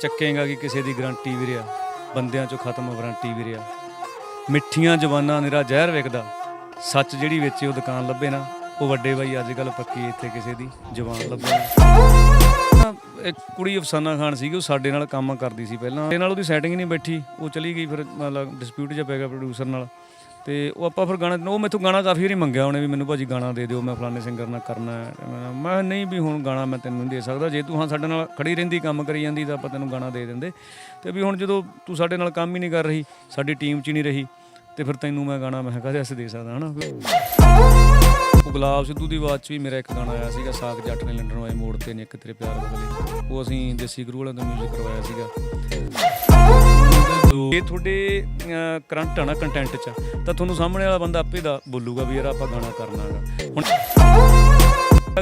ਚੱਕੇਗਾ ਕਿ ਕਿਸੇ ਦੀ ਗਰੰਟੀ ਵੀ ਰਿਆ ਬੰਦਿਆਂ ਚੋਂ ਖਤਮ ਵਾਰੰਟੀ ਵੀ ਰਿਆ ਮਿੱਠੀਆਂ ਜ਼ਬਾਨਾਂ ਨਿਰਾ ਜ਼ਹਿਰ ਵਿਕਦਾ ਸੱਚ ਜਿਹੜੀ ਵੇਚੇ ਉਹ ਦੁਕਾਨ ਲੱਭੇ ਨਾ, ਉਹ ਵੱਡੇ ਬਾਈ ਅੱਜ ਕੱਲ ਪੱਕੀ ਇੱਥੇ ਕਿਸੇ ਦੀ ਜ਼ਬਾਨ ਲੱਭੇ ਨਾ। ਇੱਕ ਕੁੜੀ ਅਫਸਾਨਾ ਖਾਨ ਸੀਗੀ, ਉਹ ਸਾਡੇ ਨਾਲ ਕੰਮ ਕਰਦੀ ਸੀ ਪਹਿਲਾਂ। ਤੇ ਨਾਲ ਉਹਦੀ ਸੈਟਿੰਗ ਨਹੀਂ ਬੈਠੀ, ਉਹ ਚਲੀ ਗਈ ਫਿਰ, ਮਤਲਬ ਡਿਸਪਿਊਟ ਜਿਹਾ ਪੈ ਗਿਆ ਪ੍ਰੋਡਿਊਸਰ ਨਾਲ। ਤੇ ਉਹ ਆਪਾਂ ਫਿਰ ਗਾਣਾ, ਉਹ ਮੈਥੋਂ ਗਾਣਾ ਕਾਫੀ ਵਾਰੀ ਮੰਗਿਆ ਉਹਨੇ ਵੀ ਮੈਨੂੰ ਭਾਜੀ ਗਾਣਾ ਦੇ ਦਿਓ, ਮੈਂ ਫਲਾਣੇ ਸਿੰਗਰ ਨਾਲ ਕਰਨਾ ਮੈਂ- ਕਿਹਾ ਨਹੀਂ ਵੀ ਹੁਣ ਗਾਣਾ ਮੈਂ ਤੈਨੂੰ ਨਹੀਂ ਦੇ ਸਕਦਾ, ਜੇ ਤੂੰ ਹਾਂ ਸਾਡੇ ਨਾਲ ਖੜੀ ਰਹਿੰਦੀ, ਕੰਮ ਕਰੀ ਜਾਂਦੀ ਤਾਂ ਆਪਾਂ ਤੈਨੂੰ ਗਾਣਾ ਦੇ ਦਿੰਦੇ। ਤੇ ਵੀ ਹੁਣ ਜਦੋਂ ਤੂੰ ਸਾਡੇ ਨਾਲ ਕੰਮ ਹੀ ਨਹੀਂ ਕਰ ਰਹੀ, ਸਾਡੀ ਟੀਮ 'ਚ ਹੀ ਨਹੀਂ ਰਹੀ, ਤੇ ਫਿਰ ਤੈਨੂੰ ਮੈਂ ਗਾਣਾ, ਮੈਂ ਕਹਦੇ ਅਸੀਂ ਦੇ ਸਕਦਾ, ਹਨਾ? ਉਹ ਗੁਲਾਬ ਸਿੱਧੂ ਦੀ ਆਵਾਜ਼ 'ਚ ਵੀ ਮੇਰਾ ਇੱਕ ਗਾਣਾ ਆਇਆ ਸੀਗਾ, ਸਾਗ ਜੱਟ ਨੇ ਲੰਡਨ ਵਾਲੇ ਮੋੜ ਤੇ ਨੇ ਇੱਕ ਤੇਰੇ ਪਿਆਰ ਬਦਲੇ। ਉਹ ਅਸੀਂ ਦੇਸੀ ਗੁਰੂ ਵਾਲਿਆਂ ਤੋਂ ਮਿਊਜ਼ਿਕ ਕਰਵਾਇਆ ਸੀਗਾ। ਜੇ ਤੁਹਾਡੇ ਕਰੰਟ ਆ ਨਾ ਕੰਟੈਂਟ 'ਚ, ਤਾਂ ਤੁਹਾਨੂੰ ਸਾਹਮਣੇ ਵਾਲਾ ਬੰਦਾ ਆਪੇ ਦਾ ਬੋਲੂਗਾ ਵੀ ਯਾਰ ਆਪਾਂ ਗਾਣਾ ਕਰਨਾ ਹੈਗਾ। ਹੁਣ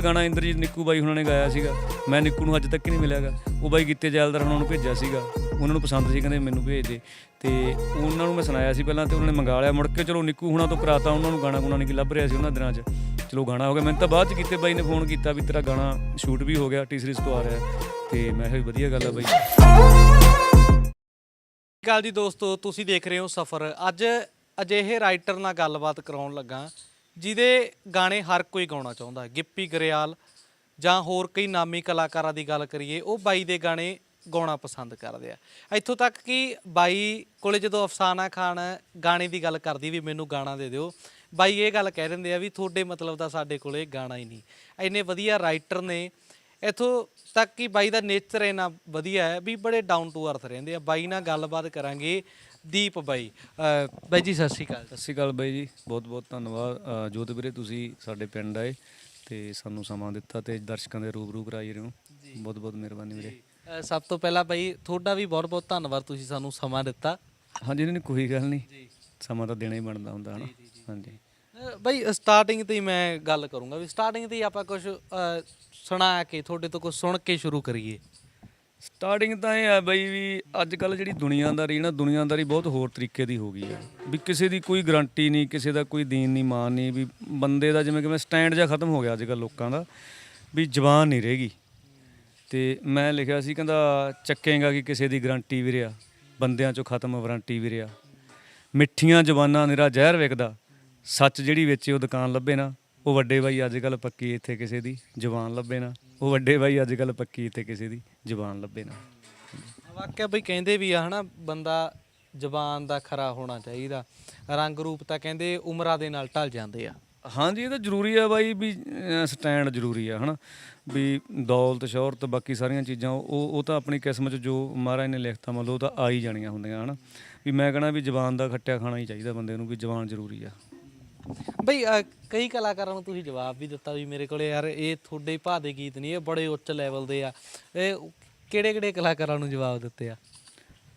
ਗਾਣਾ ਇੰਦਰਜੀਤ ਨਿੱਕੂ ਬਾਈ ਉਹਨਾਂ ਨੇ ਗਾਇਆ ਸੀਗਾ। ਮੈਂ ਨਿੱਕੂ ਨੂੰ ਅੱਜ ਤੱਕ ਹੀ ਨਹੀਂ ਮਿਲਿਆਗਾ। ਉਹ ਬਾਈ ਗਿੱਤੇ ਜੈਲਦਾਰ ਉਹਨਾਂ ਨੂੰ ਭੇਜਿਆ ਸੀਗਾ। ਉਹਨਾਂ ਨੂੰ ਪਸੰਦ ਸੀ, ਕਹਿੰਦੇ ਮੈਨੂੰ ਭੇਜ ਦੇ। ਤੇ ਉਹਨਾਂ ਨੂੰ ਮੈਂ ਸੁਣਾਇਆ ਸੀ ਪਹਿਲਾਂ ਤੇ ਉਹਨਾਂ ਨੇ ਮੰਗਾ ਲਿਆ। ਮੁੜ ਕੇ ਚਲੋ ਨਿੱਕੂ ਹੁਣਾਂ ਤੋਂ ਕਰਾਤਾ, ਉਹਨਾਂ ਨੂੰ ਗਾਣਾ ਗੁਣਾ ਨਹੀਂ ਲੱਭ ਰਿਹਾ ਸੀ ਉਹਨਾਂ ਦਿਨਾਂ 'ਚ। ਚਲੋ ਗਾਣਾ ਹੋ ਗਿਆ। ਮੈਨੂੰ ਤਾਂ ਬਾਅਦ 'ਚ ਕੀਤੇ ਬਾਈ ਨੇ ਫੋਨ ਕੀਤਾ ਵੀ ਤੇਰਾ ਗਾਣਾ ਸ਼ੂਟ ਵੀ ਹੋ ਗਿਆ ਟੀ ਸੀਰੀਜ਼ ਤੋਂ ਆ ਰਿਹਾ। ਤੇ ਮੈਂ ਕਿਹਾ ਵੀ ਵਧੀਆ ਗੱਲ ਆ ਬਾਈ। ਗੱਲ ਜੀ ਦੋਸਤੋ, ਤੁਸੀਂ ਦੇਖ ਰਹੇ ਹੋ ਸਫਰ। ਅੱਜ ਅਜਿਹੇ ਰਾਈਟਰ ਨਾਲ ਗੱਲਬਾਤ ਕਰਾਉਣ ਲੱਗਾ, ਜਿਹਦੇ ਗਾਣੇ ਹਰ ਕੋਈ ਗਾਉਣਾ ਚਾਹੁੰਦਾ ਗਿੱਪੀ ਗਰੇਵਾਲ ਜਾਂ ਹੋਰ ਕਈ ਨਾਮੀ ਕਲਾਕਾਰਾਂ ਦੀ ਗੱਲ ਕਰੀਏ, ਉਹ ਬਾਈ ਦੇ ਗਾਣੇ ਗਾਉਣਾ ਪਸੰਦ ਕਰਦੇ ਆ। ਇੱਥੋਂ ਤੱਕ ਕਿ ਬਾਈ ਕੋਲੇ ਜਦੋਂ ਅਫਸਾਨਾ ਖਾਨ ਗਾਣੇ ਦੀ ਗੱਲ ਕਰਦੀ ਵੀ ਮੈਨੂੰ ਗਾਣਾ ਦੇ ਦਿਓ, ਬਾਈ ਇਹ ਗੱਲ ਕਹਿ ਦਿੰਦੇ ਆ ਵੀ ਤੁਹਾਡੇ ਮਤਲਬ ਦਾ ਸਾਡੇ ਕੋਲੇ ਗਾਣਾ ਹੀ ਨਹੀਂ। ਇੰਨੇ ਵਧੀਆ ਰਾਈਟਰ ਨੇ ਇਥੋਂ ਤੱਕ ਕਿ ਬਾਈ ਦਾ ਨੇਚਰ ਇੰਨਾ ਵਧੀਆ ਹੈ ਵੀ ਬੜੇ ਡਾਊਨ ਟੂ ਅਰਥ ਰਹਿੰਦੇ ਆ। ਬਾਈ ਨਾਲ ਗੱਲਬਾਤ ਕਰਾਂਗੇ ਦੀਪ ਬਾਈ। ਬਾਈ ਜੀ ਸਤਿ ਸ਼੍ਰੀ ਅਕਾਲ। ਸਤਿ ਸ਼੍ਰੀ ਅਕਾਲ ਬਾਈ ਜੀ। ਬਹੁਤ ਬਹੁਤ ਧੰਨਵਾਦ। ਅ, ਜੋਤ ਵੀਰੇ ਤੁਸੀਂ ਸਾਡੇ ਪਿੰਡ ਆਏ ਤੇ ਸਾਨੂੰ ਸਮਾਂ ਦਿੱਤਾ ਤੇ ਦਰਸ਼ਕਾਂ ਦੇ ਰੂਬਰੂ ਕਰਾਈ ਰਹੇ ਹੋ। ਬਹੁਤ ਬਹੁਤ ਮਿਹਰਬਾਨੀ ਵੀਰੇ। ਸਭ ਤੋਂ ਪਹਿਲਾਂ ਬਾਈ ਤੁਹਾਡਾ ਵੀ ਬਹੁਤ ਬਹੁਤ ਧੰਨਵਾਦ ਤੁਸੀਂ ਸਾਨੂੰ ਸਮਾਂ ਦਿੱਤਾ। ਹਾਂਜੀ ਨਹੀਂ ਕੋਈ ਗੱਲ ਨਹੀਂ। ਸਮਾਂ ਤਾਂ ਦੇਣਾ ਹੀ ਬਣਦਾ ਹੁੰਦਾ ਹਨਾ? ਹਾਂਜੀ। ਬਈ ਸਟਾਰਟਿੰਗ ਤੇ ਹੀ ਮੈਂ ਗੱਲ ਕਰੂੰਗਾ ਵੀ ਸਟਾਰਟਿੰਗ ਤੇ ਹੀ ਆਪਾਂ ਕੁਝ ਸੁਣਾ ਕੇ, ਤੁਹਾਡੇ ਤੋਂ ਕੁਝ ਸੁਣ ਕੇ ਸ਼ੁਰੂ ਕਰੀਏ। ਸਟਾਰਟਿੰਗ ਤਾਂ ਇਹ ਹੈ ਬਈ ਵੀ ਅੱਜ ਕੱਲ ਜਿਹੜੀ ਦੁਨੀਆਦਾਰੀ, ਨਾ ਦੁਨੀਆਦਾਰੀ ਬਹੁਤ ਹੋਰ ਤਰੀਕੇ ਦੀ ਹੋ ਗਈ ਹੈ। ਵੀ ਕਿਸੇ ਦੀ ਕੋਈ ਗਰੰਟੀ ਨਹੀਂ, ਕਿਸੇ ਦਾ ਕੋਈ ਦੀਨ ਨਹੀਂ ਮਾਨ ਨਹੀਂ, ਵੀ ਬੰਦੇ ਦਾ ਜਿਵੇਂ ਕਿ ਮੈਂ ਸਟੈਂਡ ਜਿਹਾ ਖਤਮ ਹੋ ਗਿਆ ਅੱਜ ਕੱਲ ਲੋਕਾਂ ਦਾ, ਵੀ ਜ਼ਬਾਨ ਨਹੀਂ ਰਹੇਗੀ ਤੇ ਮੈਂ ਲਿਖਿਆ ਸੀ, ਕਹਿੰਦਾ ਚੱਕੇਗਾ ਕਿ ਕਿਸੇ ਦੀ ਗਰੰਟੀ ਵੀ ਰਿਆ ਬੰਦਿਆਂ ਚੋਂ ਖਤਮ ਵਾਰੰਟੀ ਵੀ ਰਿਆ ਮਿੱਠੀਆਂ ਜ਼ਬਾਨਾਂ ਨਿਰਾ ਜ਼ਹਿਰ ਵਿਕਦਾ ਸੱਚ ਜਿਹੜੀ ਵੇਚੇ ਉਹ ਦੁਕਾਨ ਲੱਭੇ ਨਾ ਉਹ ਵੱਡੇ ਬਾਈ ਅੱਜ ਕੱਲ ਪੱਕੀ ਇੱਥੇ ਕਿਸੇ ਦੀ ਜ਼ਬਾਨ ਲੱਭੇ ਨਾ ਉਹ ਵੱਡੇ ਬਾਈ ਅੱਜ ਕੱਲ ਪੱਕੀ ਇੱਥੇ ਕਿਸੇ ਦੀ ਜ਼ਬਾਨ ਲੱਭੇ ਨਾ। ਵਾਕਿਆ ਬਈ ਕਹਿੰਦੇ ਵੀ ਆ ਹਨਾ ਬੰਦਾ ਜ਼ਬਾਨ ਦਾ ਖਰਾ ਹੋਣਾ ਚਾਹੀਦਾ। ਰੰਗ ਰੂਪ ਤਾਂ ਕਹਿੰਦੇ ਉਮਰਾਂ ਦੇ ਨਾਲ ਢਲ ਜਾਂਦੇ ਆ। ਹਾਂਜੀ ਇਹ ਤਾਂ ਜ਼ਰੂਰੀ ਆ ਬਾਈ ਵੀ ਸਟੈਂਡ ਜ਼ਰੂਰੀ ਆ ਹਨਾ ਵੀ ਦੌਲਤ ਸ਼ੌਹਰਤ ਬਾਕੀ ਸਾਰੀਆਂ ਚੀਜ਼ਾਂ ਉਹ ਉਹ ਤਾਂ ਆਪਣੀ ਕਿਸਮਤ 'ਚ ਜੋ ਮਹਾਰਾਜ ਨੇ ਲਿਖਤਾ ਮੰਨ ਲਓ ਉਹ ਤਾਂ ਆ ਹੀ ਜਾਣੀਆਂ ਹੁੰਦੀਆਂ ਹਨਾ। ਵੀ ਮੈਂ ਕਹਣਾ ਵੀ ਜ਼ਬਾਨ ਦਾ ਖੱਟਿਆ ਖਾਣਾ ਹੀ ਚਾਹੀਦਾ ਬੰਦੇ ਨੂੰ ਵੀ ਜ਼ਬਾਨ ਜ਼ਰੂਰੀ ਆ। ਬਈ ਅਹ, ਕਈ ਕਲਾਕਾਰਾਂ ਨੂੰ ਤੁਸੀਂ ਜਵਾਬ ਵੀ ਦਿੱਤਾ ਵੀ ਮੇਰੇ ਕੋਲੇ ਯਾਰ ਇਹ ਤੁਹਾਡੇ ਭਾ ਦੇ ਗੀਤ ਨਹੀਂ ਇਹ ਬੜੇ ਉੱਚ ਲੈਵਲ ਦੇ ਆ। ਇਹ ਕਿਹੜੇ ਕਿਹੜੇ ਕਲਾਕਾਰਾਂ ਨੂੰ ਜਵਾਬ ਦਿੱਤੇ ਆ?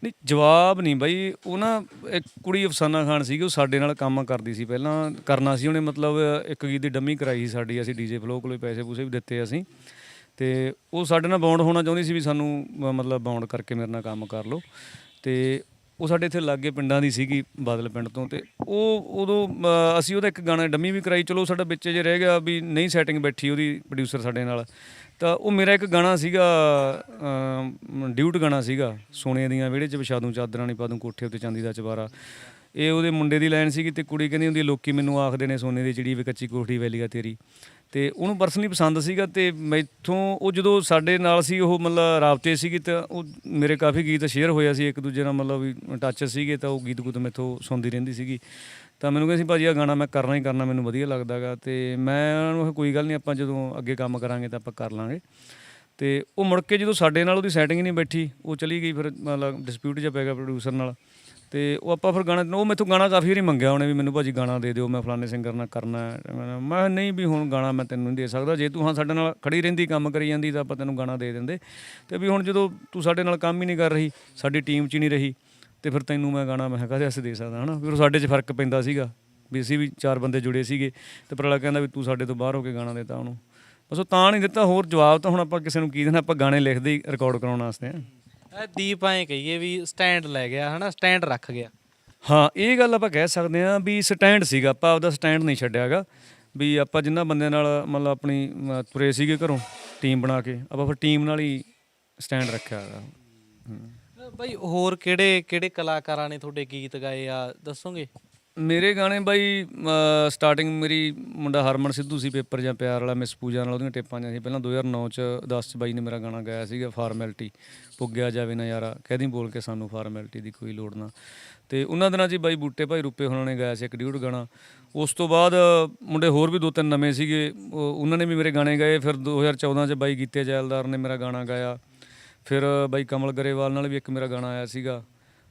ਨਹੀਂ ਜਵਾਬ ਨਹੀਂ ਬਾਈ। ਉਹ ਨਾ ਇੱਕ ਕੁੜੀ ਅਫਸਾਨਾ ਖਾਨ ਸੀਗੀ ਉਹ ਸਾਡੇ ਨਾਲ ਕੰਮ ਕਰਦੀ ਸੀ ਪਹਿਲਾਂ। ਕਰਨਾ ਸੀ ਉਹਨੇ ਮਤਲਬ ਇੱਕ ਗੀਤ ਦੀ ਡੰਮੀ ਕਰਾਈ ਸੀ ਸਾਡੀ ਅਸੀਂ ਡੀਜੇ ਫਲੋ ਕੋਲੇ ਪੈਸੇ ਪੂਸੇ ਵੀ ਦਿੱਤੇ ਅਸੀਂ। ਤੇ ਉਹ ਸਾਡੇ ਨਾਲ ਬੌਂਡ ਹੋਣਾ ਚਾਹੁੰਦੀ ਸੀ ਵੀ ਸਾਨੂੰ ਮ- ਮਤਲਬ ਬੌਂਡ ਕਰਕੇ ਮੇਰੇ ਨਾਲ ਕੰਮ ਕਰ ਲਓ। ਤੇ ਉਹ ਸਾਡੇ ਇੱਥੇ ਲਾਗੇ ਪਿੰਡਾਂ ਦੀ ਸੀਗੀ ਬਾਦਲ ਪਿੰਡ ਤੋਂ ਤੇ ਉਹ ਉਦੋਂ ਅਸੀਂ ਉਹਦਾ ਇੱਕ ਗਾਣਾ ਡੰਮੀ ਵੀ ਕਰਾਈ। ਚਲੋ ਸਾਡਾ ਵਿੱਚ ਜੇ ਰਹਿ ਗਿਆ ਵੀ ਨਹੀਂ ਸੈਟਿੰਗ ਬੈਠੀ ਉਹਦੀ ਪ੍ਰੋਡਿਊਸਰ ਸਾਡੇ ਨਾਲ, ਤਾਂ ਉਹ ਮੇਰਾ ਇੱਕ ਗਾਣਾ ਸੀਗਾ ਡਿਊਟ ਗਾਣਾ ਸੀਗਾ, ਸੋਨੇ ਦੀਆਂ ਵਿਹੜੇ 'ਚ ਵਿਛਾ ਦੂੰ ਚਾਦਰਾਂ ਨਹੀਂ ਪਾ ਦੂੰ ਕੋਠੇ ਉੱਤੇ ਚਾਂਦੀ ਦਾ ਚਵਾਰਾ ਇਹ ਉਹਦੇ ਮੁੰਡੇ ਦੀ ਲਾਈਨ ਸੀਗੀ ਤੇ ਕੁੜੀ ਕਹਿੰਦੀ ਹੁੰਦੀ ਲੋਕੀ ਮੈਨੂੰ ਆਖਦੇ ਨੇ ਸੋਨੇ ਦੀ ਚਿੜੀ ਵੀ ਕੱਚੀ ਕੋਠੀ ਵੈਲੀ ਆ ਤੇਰੀ। ਤੇ ਉਹਨੂੰ ਪਰਸਨਲੀ ਪਸੰਦ ਸੀਗਾ ਤੇ ਮੈਥੋਂ ਉਹ ਜਦੋਂ ਸਾਡੇ ਨਾਲ ਸੀ, ਉਹ ਮਤਲਬ ਰਾਬਤੇ ਸੀਗੀ ਤਾਂ ਉਹ ਮੇਰੇ ਕਾਫੀ ਗੀਤ ਸ਼ੇਅਰ ਹੋਇਆ ਸੀ, ਇੱਕ ਦੂਜੇ ਨਾਲ ਮਤਲਬ ਵੀ ਟੱਚ ਸੀਗੇ ਤਾਂ ਉਹ ਗੀਤ ਗੁੱਤ ਮੈਥੋਂ ਸੁਣਦੀ ਰਹਿੰਦੀ ਸੀਗੀ। ਤਾਂ ਮੈਨੂੰ ਕਹਿੰਦੀ ਸੀ, ਭਾਜੀ ਆ ਗਾਣਾ ਮੈਂ ਕਰਨਾ ਹੀ ਕਰਨਾ, ਮੈਨੂੰ ਵਧੀਆ ਲੱਗਦਾਗਾ। ਤੇ ਮੈਂ ਉਹਨਾਂ ਨੂੰ ਕੋਈ ਗੱਲ ਨਹੀਂ ਆਪਾਂ ਜਦੋਂ ਅੱਗੇ ਕੰਮ ਕਰਾਂਗੇ ਤਾਂ ਆਪਾਂ ਕਰ ਲਾਂਗੇ। ਤੇ ਉਹ ਮੁੜ ਕੇ ਜਦੋਂ ਸਾਡੇ ਨਾਲ ਉਹਦੀ ਸੈਟਿੰਗ ਨਹੀਂ ਬੈਠੀ, ਉਹ ਚਲੀ ਗਈ ਫਿਰ ਮਤਲਬ ਡਿਸਪਿਊਟ ਜਿਹਾ ਪੈ ਗਿਆ ਪ੍ਰੋਡਿਊਸਰ ਨਾਲ। ਤੇ ਉਹ ਆਪਾਂ ਫਿਰ ਗਾਣਾ, ਉਹ ਮੈਥੋਂ ਗਾਣਾ ਕਾਫੀ ਵਾਰੀ ਮੰਗਿਆ ਉਹਨੇ ਵੀ ਮੈਨੂੰ ਭਾਜੀ ਗਾਣਾ ਦੇ ਦਿਓ, ਮੈਂ ਫਲਾਣੇ ਸਿੰਗਰ ਨਾਲ ਕਰਨਾ ਮੈਂ ਕਿਹਾ ਨਹੀਂ ਵੀ ਹੁਣ ਗਾਣਾ ਮੈਂ ਤੈਨੂੰ ਨਹੀਂ ਦੇ ਸਕਦਾ, ਜੇ ਤੂੰ ਹਾਂ ਸਾਡੇ ਨਾਲ ਖੜੀ ਰਹਿੰਦੀ, ਕੰਮ ਕਰੀ ਜਾਂਦੀ ਤਾਂ ਆਪਾਂ ਤੈਨੂੰ ਗਾਣਾ ਦੇ ਦਿੰਦੇ। ਤੇ ਵੀ ਹੁਣ ਜਦੋਂ ਤੂੰ ਸਾਡੇ ਨਾਲ ਕੰਮ ਹੀ ਨਹੀਂ ਕਰ ਰਹੀ, ਸਾਡੀ ਟੀਮ 'ਚ ਹੀ ਨਹੀਂ ਰਹੀ, ਤੇ ਫਿਰ ਤੈਨੂੰ ਮੈਂ ਗਾਣਾ ਮੈਂ ਕਹਦੇ ਅਸੀਂ ਦੇ ਸਕਦਾ, ਹਨਾ? ਫਿਰ ਸਾਡੇ 'ਚ ਫ਼ਰਕ ਪੈਂਦਾ ਸੀਗਾ, ਵੀ ਅਸੀਂ ਵੀ ਚਾਰ ਬੰਦੇ ਜੁੜੇ ਸੀਗੇ, ਤੇ ਪਰਲਾ ਕਹਿੰਦਾ ਵੀ ਤੂੰ ਸਾਡੇ ਤੋਂ ਬਾਹਰ ਹੋ ਕੇ ਗਾਣਾ ਦੇਤਾ ਉਹਨੂੰ। ਬਸ ਉਹ ਤਾਂ ਨਹੀਂ ਦਿੱਤਾ, ਹੋਰ ਜਵਾਬ ਤਾਂ ਹੁਣ ਆਪਾਂ ਕਿਸੇ ਨੂੰ ਕੀ ਦੇਣਾ, ਆਪਾਂ ਗਾਣੇ ਲਿਖਦੇ ਹੀ ਰਿਕਾਰਡ ਕਰਾਉਣ ਵਾਸਤੇ ਆ। ਇਹ ਦੀਪ ਐਂ ਕਹੀਏ ਵੀ ਸਟੈਂਡ ਲੈ ਗਿਆ ਹਨਾ? ਸਟੈਂਡ ਰੱਖ ਗਿਆ। ਹਾਂ ਇਹ ਗੱਲ ਆਪਾਂ ਕਹਿ ਸਕਦੇ ਹਾਂ ਵੀ ਸਟੈਂਡ ਸੀਗਾ ਆਪਾਂ ਆਪਦਾ ਸਟੈਂਡ ਨਹੀਂ ਛੱਡਿਆਗਾ ਵੀ ਆਪਾਂ ਜਿੰਨਾ ਬੰਦਿਆਂ ਨਾਲ ਮਤਲਬ ਆਪਣੀ ਅਮ, ਤੁਰੇ ਸੀਗੇ ਘਰੋਂ ਟੀਮ ਬਣਾ ਕੇ ਆਪਾਂ ਫਿਰ ਟੀਮ ਨਾਲ ਹੀ ਸਟੈਂਡ ਰੱਖਿਆ ਹੈਗਾ। ਅ, ਬਾਈ ਹੋਰ ਕਿਹੜੇ ਕਿਹੜੇ ਕਲਾਕਾਰਾਂ ਨੇ ਤੁਹਾਡੇ ਗੀਤ ਗਾਏ ਆ? ਦੱਸੋਗੇ? ਮੇਰੇ ਗਾਣੇ ਬਾਈ ਸਟਾਰਟਿੰਗ ਮੇਰੀ ਮੁੰਡਾ ਹਰਮਨ ਸਿੱਧੂ ਸੀ, ਪੇਪਰ ਜਾਂ ਪਿਆਰ ਵਾਲਾ, ਮਿਸ ਪੂਜਾ ਨਾਲ ਉਹਦੀਆਂ ਟੇਪਾਂ ਜਾਂ ਸੀ। ਪਹਿਲਾਂ 2009 ਚ 10 ਚ ਬਾਈ ਨੇ ਮੇਰਾ ਗਾਣਾ ਗਾਇਆ ਸੀਗਾ ਫਾਰਮੈਲਿਟੀ ਪੁੱਗਿਆ ਜਾਵੇ ਨਾ ਯਾਰਾ। ਕਹਿਦੀ ਬੋਲ ਕੇ ਸਾਨੂੰ ਫਾਰਮੈਲਿਟੀ ਦੀ ਕੋਈ ਲੋੜ ਨਾ। ਤੇ ਉਹਨਾਂ ਦਿਨਾਂ 'ਚ ਬਾਈ ਬੂਟੇ ਭਾਈ ਰੂਪੇ ਹੁਣਾਂ ਨੇ ਗਾਇਆ ਸੀ ਇੱਕ ਡਿਊਟ ਗਾਣਾ। ਉਸ ਤੋਂ ਬਾਅਦ ਮੁੰਡੇ ਹੋਰ ਵੀ ਦੋ ਤਿੰਨ ਨਵੇਂ ਸੀਗੇ ਉਹਨਾਂ ਨੇ ਵੀ ਮੇਰੇ ਗਾਣੇ ਗਾਏ। ਫਿਰ 2014 ਚ ਬਾਈ ਗੀਤੇ ਜੈਲਦਾਰ ਨੇ ਮੇਰਾ ਗਾਣਾ ਗਾਇਆ। ਫਿਰ ਬਾਈ ਕਮਲ ਗਰੇਵਾਲ ਨਾਲ ਵੀ ਇੱਕ ਮੇਰਾ ਗਾਣਾ ਆਇਆ ਸੀਗਾ,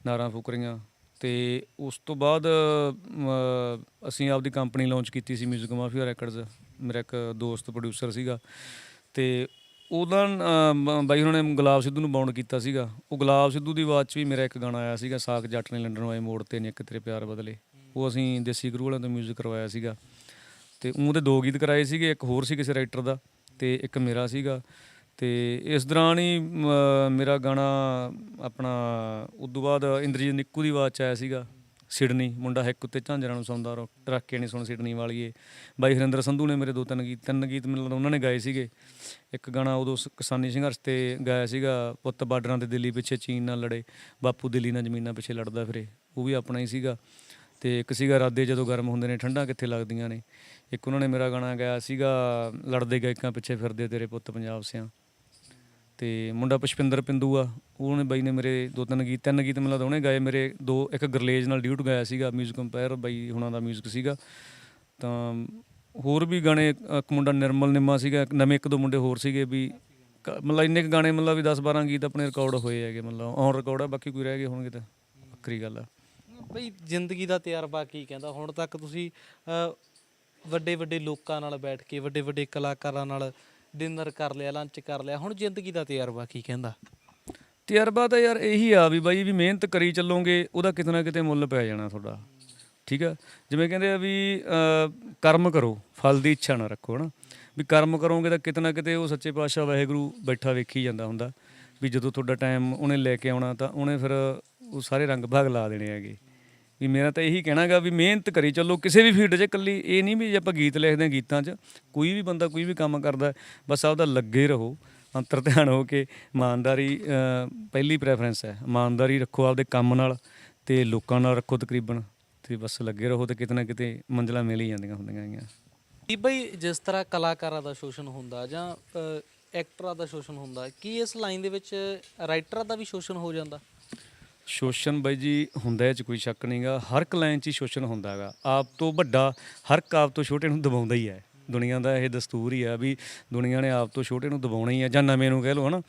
ਨਾਰਾਂ ਫੁਕਰੀਆਂ। ਤੇ ਉਸ ਤੋਂ ਬਾਅਦ ਅਮ, ਅਸੀਂ ਆਪਦੀ ਕੰਪਨੀ ਲਾਂਚ ਕੀਤੀ ਸੀ 뮤직 ਮਾਫੀਆ ਰੈਕਰਡਸ ਮੇਰਾ ਇੱਕ ਦੋਸਤ ਪ੍ਰੋਡਿਊਸਰ ਸੀਗਾ ਤੇ ਉਹਦਾ ਅਮ, ਬਾਈ ਉਹਨਾਂ ਨੇ ਗੁਲਾਬ ਸਿੱਧੂ ਨੂੰ ਬਾਉਂਡ ਕੀਤਾ ਸੀਗਾ ਉਹ ਗੁਲਾਬ ਸਿੱਧੂ ਦੀ ਆਵਾਜ਼ 'ਚ ਵੀ ਮੇਰਾ ਇੱਕ ਗਾਣਾ ਆਇਆ ਸੀਗਾ ਸਾਕ ਜੱਟ ਨੇ ਲੰਡਨ ਵਾਏ ਮੋੜ ਤੇ ਨੇ ਇੱਕ ਤੇਰੇ ਪਿਆਰ ਬਦਲੇ ਉਹ ਅਸੀਂ ਦੇਸੀ ਗੁਰੂ ਵਾਲਿਆਂ ਤੋਂ 뮤직 ਕਰਵਾਇਆ ਸੀਗਾ ਤੇ ਉਹਦੇ ਦੋ ਗੀਤ ਕਰਾਏ ਸੀਗੇ ਇੱਕ ਹੋਰ ਸੀ ਕਿਸੇ ਰਾਈਟਰ ਦਾ ਤੇ ਇੱਕ ਮੇਰਾ ਸੀਗਾ ਤੇ ਇਸ ਦੌਰਾਨ ਹੀ ਮੇਰਾ ਗਾਣਾ ਆਪਣਾ ਉਦੋਂ ਬਾਅਦ ਇੰਦਰਜੀਤ ਨਿੱਕੂ ਦੀ ਆਵਾਜ਼ ਚ ਆਇਆ ਸੀਗਾ, ਸਿਡਨੀ, ਮੁੰਡਾ ਹੈ ਉੱਤੇ ਝਾਂਜਰਾਂ ਨੂੰ ਸੌਂਦਾ, ਰੋ, ਰੱਖ ਕੇ ਨਹੀਂ ਸੁਣ ਸਿਡਨੀ ਵਾਲੀਏ ਬਾਈ ਹਰਿੰਦਰ ਸੰਧੂ ਨੇ ਮੇਰੇ ਦੋ ਤਿੰਨ ਗੀਤ ਤਿੰਨ ਗੀਤ ਮੈਨੂੰ ਉਹਨਾਂ ਨੇ ਗਾਏ ਸੀਗੇ। ਇੱਕ ਗਾਣਾ ਉਦੋਂ ਸ- ਕਿਸਾਨੀ ਸੰਘਰਸ਼ ਤੇ ਗਾਇਆ ਸੀਗਾ, ਪੁੱਤ ਬਾਰਡਰਾਂ ਤੇ ਦਿੱਲੀ ਪਿੱਛੇ ਚੀਨ ਨਾਲ ਲੜੇ, ਬਾਪੂ ਦਿੱਲੀ ਨਾਲ ਜ਼ਮੀਨਾਂ ਪਿੱਛੇ ਲੜਦਾ ਫਿਰੇ, ਉਹ ਵੀ ਆਪਣਾ ਹੀ ਸੀਗਾ। ਤੇ ਇੱਕ ਸੀਗਾ ਰਾਦੇ ਜਦੋਂ ਗਰਮ ਹੁੰਦੇ ਨੇ, ਠੰਡਾਂ ਕਿੱਥੇ ਲੱਗਦੀਆਂ ਨੇ। ਇੱਕ ਉਹਨਾਂ ਨੇ ਮੇਰਾ ਗਾਣਾ ਗਾਇਆ ਸੀਗਾ, ਲੜਦੇ ਗਾਇਕਾਂ ਪਿੱਛੇ ਫਿਰਦੇ ਤੇਰੇ ਪੁੱਤ ਪੰਜਾਬ ਸਿਆਂ। ਤੇ ਮੁੰਡਾ ਪੁਸ਼ਪਿੰਦਰ ਪਿੰਦੂ ਆ ਉਹਨੇ ਬਾਈ ਨੇ ਮੇਰੇ ਦੋ ਤਿੰਨ ਗੀਤ ਤਿੰਨ ਗੀਤ ਮੈਨੂੰ ਲੱਗਦਾ ਉਹਨੇ ਗਾਏ ਮੇਰੇ ਦੋ ਇੱਕ ਗਰਲੇਜ ਨਾਲ ਡਿਊਟ ਗਾਇਆ ਸੀਗਾ 뮤직 ਕੰਪੇਅਰ ਬਾਈ ਹੁਣਾਂ ਦਾ 뮤직 ਸੀਗਾ ਤਾਂ ਹੋਰ ਵੀ ਗਾਣੇ ਇੱਕ ਮੁੰਡਾ ਨਿਰਮਲ ਨਿੰਮਾ ਸੀਗਾ ਇੱਕ ਨਵੇਂ ਇੱਕ ਦੋ ਮੁੰਡੇ ਹੋਰ ਸੀਗੇ ਵੀ ਕ- ਮਤਲਬ ਇੰਨੇ ਕੁ ਗਾਣੇ ਮਤਲਬ ਵੀ 10 12 ਗੀਤ ਆਪਣੇ ਰਿਕਾਰਡ ਹੋਏ ਹੈਗੇ ਮਤਲਬ ਔਨ ਰਿਕਾਰਡ ਆ ਬਾਕੀ ਕੋਈ ਰਹਿ ਗਏ ਹੋਣਗੇ ਤਾਂ ਵੱਖਰੀ ਗੱਲ ਆ ਬਈ ਜ਼ਿੰਦਗੀ ਦਾ ਤਜਰਬਾ ਕੀ ਕਹਿੰਦਾ ਹੁਣ ਤੱਕ ਤੁਸੀਂ ਅ, ਵੱਡੇ ਵੱਡੇ ਲੋਕਾਂ ਨਾਲ ਬੈਠ ਕੇ ਵੱਡੇ ਵੱਡੇ ਕਲਾਕਾਰਾਂ ਨਾਲ ਡਿਨਰ ਕਰ ਲਿਆ, ਲੰਚ ਕਰ ਲਿਆ, ਹੁਣ ਜ਼ਿੰਦਗੀ ਦਾ ਤਜਰਬਾ ਕੀ ਕਹਿੰਦਾ? ਤਜਰਬਾ ਤਾਂ ਯਾਰ ਇਹੀ ਆ ਵੀ ਬਾਈ, ਵੀ ਮਿਹਨਤ ਕਰੀ ਚੱਲੋਗੇ, ਉਹਦਾ ਕਿਤੇ ਨਾ ਕਿਤੇ ਮੁੱਲ ਪੈ ਜਾਣਾ ਤੁਹਾਡਾ। ਠੀਕ ਆ? ਜਿਵੇਂ ਕਹਿੰਦੇ ਆ ਵੀ ਕਰਮ ਕਰੋ, ਫਲ ਦੀ ਇੱਛਾ ਨਾ ਰੱਖੋ, ਹਨਾ? ਵੀ ਕਰਮ ਕਰੋਗੇ ਤਾਂ ਕਿਤੇ ਨਾ ਕਿਤੇ ਉਹ ਸੱਚੇ ਪਾਤਸ਼ਾਹ ਵਾਹਿਗੁਰੂ ਬੈਠਾ ਵੇਖੀ ਜਾਂਦਾ ਹੁੰਦਾ, ਵੀ ਜਦੋਂ ਤੁਹਾਡਾ ਟਾਈਮ ਉਹਨੇ ਲੈ ਕੇ ਆਉਣਾ ਤਾਂ ਉਹਨੇ ਫਿਰ ਉਹ ਸਾਰੇ ਰੰਗ ਭਾਗ ਲਾ ਦੇਣੇ ਹੈਗੇ। ਵੀ ਮੇਰਾ ਤਾਂ ਇਹੀ ਕਹਿਣਾਗਾ ਵੀ ਮਿਹਨਤ ਕਰੀ, ਚੱਲੋ ਕਿਸੇ ਵੀ ਫੀਲਡ 'ਚ ਇਕੱਲੀ, ਇਹ ਨਹੀਂ ਵੀ ਜੇ ਆਪਾਂ ਗੀਤ ਲਿਖਦੇ ਹਾਂ ਗੀਤਾਂ 'ਚ, ਕੋਈ ਵੀ ਬੰਦਾ ਕੋਈ ਵੀ ਕੰਮ ਕਰਦਾ, ਬਸ ਆਪਦਾ ਲੱਗੇ ਰਹੋ, ਅੰਤਰ ਧਿਆਨ ਹੋ ਕੇ ਇਮਾਨਦਾਰੀ ਪਹਿਲੀ ਪ੍ਰੈਫਰੈਂਸ ਹੈ, ਇਮਾਨਦਾਰੀ ਰੱਖੋ ਆਪਦੇ ਕੰਮ ਨਾਲ ਤੇ ਲੋਕਾਂ ਨਾਲ ਰੱਖੋ ਤਕਰੀਬਨ, ਤੇ ਬਸ ਲੱਗੇ ਰਹੋ ਤੇ ਕਿਤੇ ਨਾ ਕਿਤੇ ਮੰਜ਼ਲਾਂ ਮਿਲ ਹੀ ਜਾਂਦੀਆਂ ਹੁੰਦੀਆਂ ਹੈਗੀਆਂ। ਕੀ ਬਈ ਜਿਸ ਤਰ੍ਹਾਂ ਕਲਾਕਾਰਾਂ ਦਾ ਸ਼ੋਸ਼ਣ ਹੁੰਦਾ ਜਾਂ ਐਕਟਰਾਂ ਦਾ ਸ਼ੋਸ਼ਣ ਹੁੰਦਾ, ਕੀ ਇਸ ਲਾਈਨ ਦੇ ਵਿੱਚ ਰਾਈਟਰਾਂ ਦਾ ਵੀ ਸ਼ੋਸ਼ਣ ਹੋ ਜਾਂਦਾ? ਸ਼ੋਸ਼ਣ ਬਾਈ ਜੀ, ਹੁੰਦਾ ਇਹ ਚ ਕੋਈ ਸ਼ੱਕ ਨਹੀਂਗਾ ਹਰ ਇੱਕ ਲਾਈਨ 'ਚ ਹੀ ਸ਼ੋਸ਼ਣ ਹੁੰਦਾ ਹੈਗਾ ਆਪ ਤੋਂ ਵੱਡਾ, ਹਰ ਇੱਕ ਆਪ ਤੋਂ ਛੋਟੇ ਨੂੰ ਦਬਾਉਂਦਾ ਹੀ ਹੈ। ਦੁਨੀਆ ਦਾ ਇਹ ਦਸਤੂਰ ਹੀ ਆ ਵੀ ਦੁਨੀਆ ਨੇ ਆਪ ਤੋਂ ਛੋਟੇ ਨੂੰ ਦਬਾਉਣਾ ਹੀ ਆ ਜਾਂ ਨਵੇਂ ਨੂੰ ਕਹਿ ਲਓ, ਹਨਾ।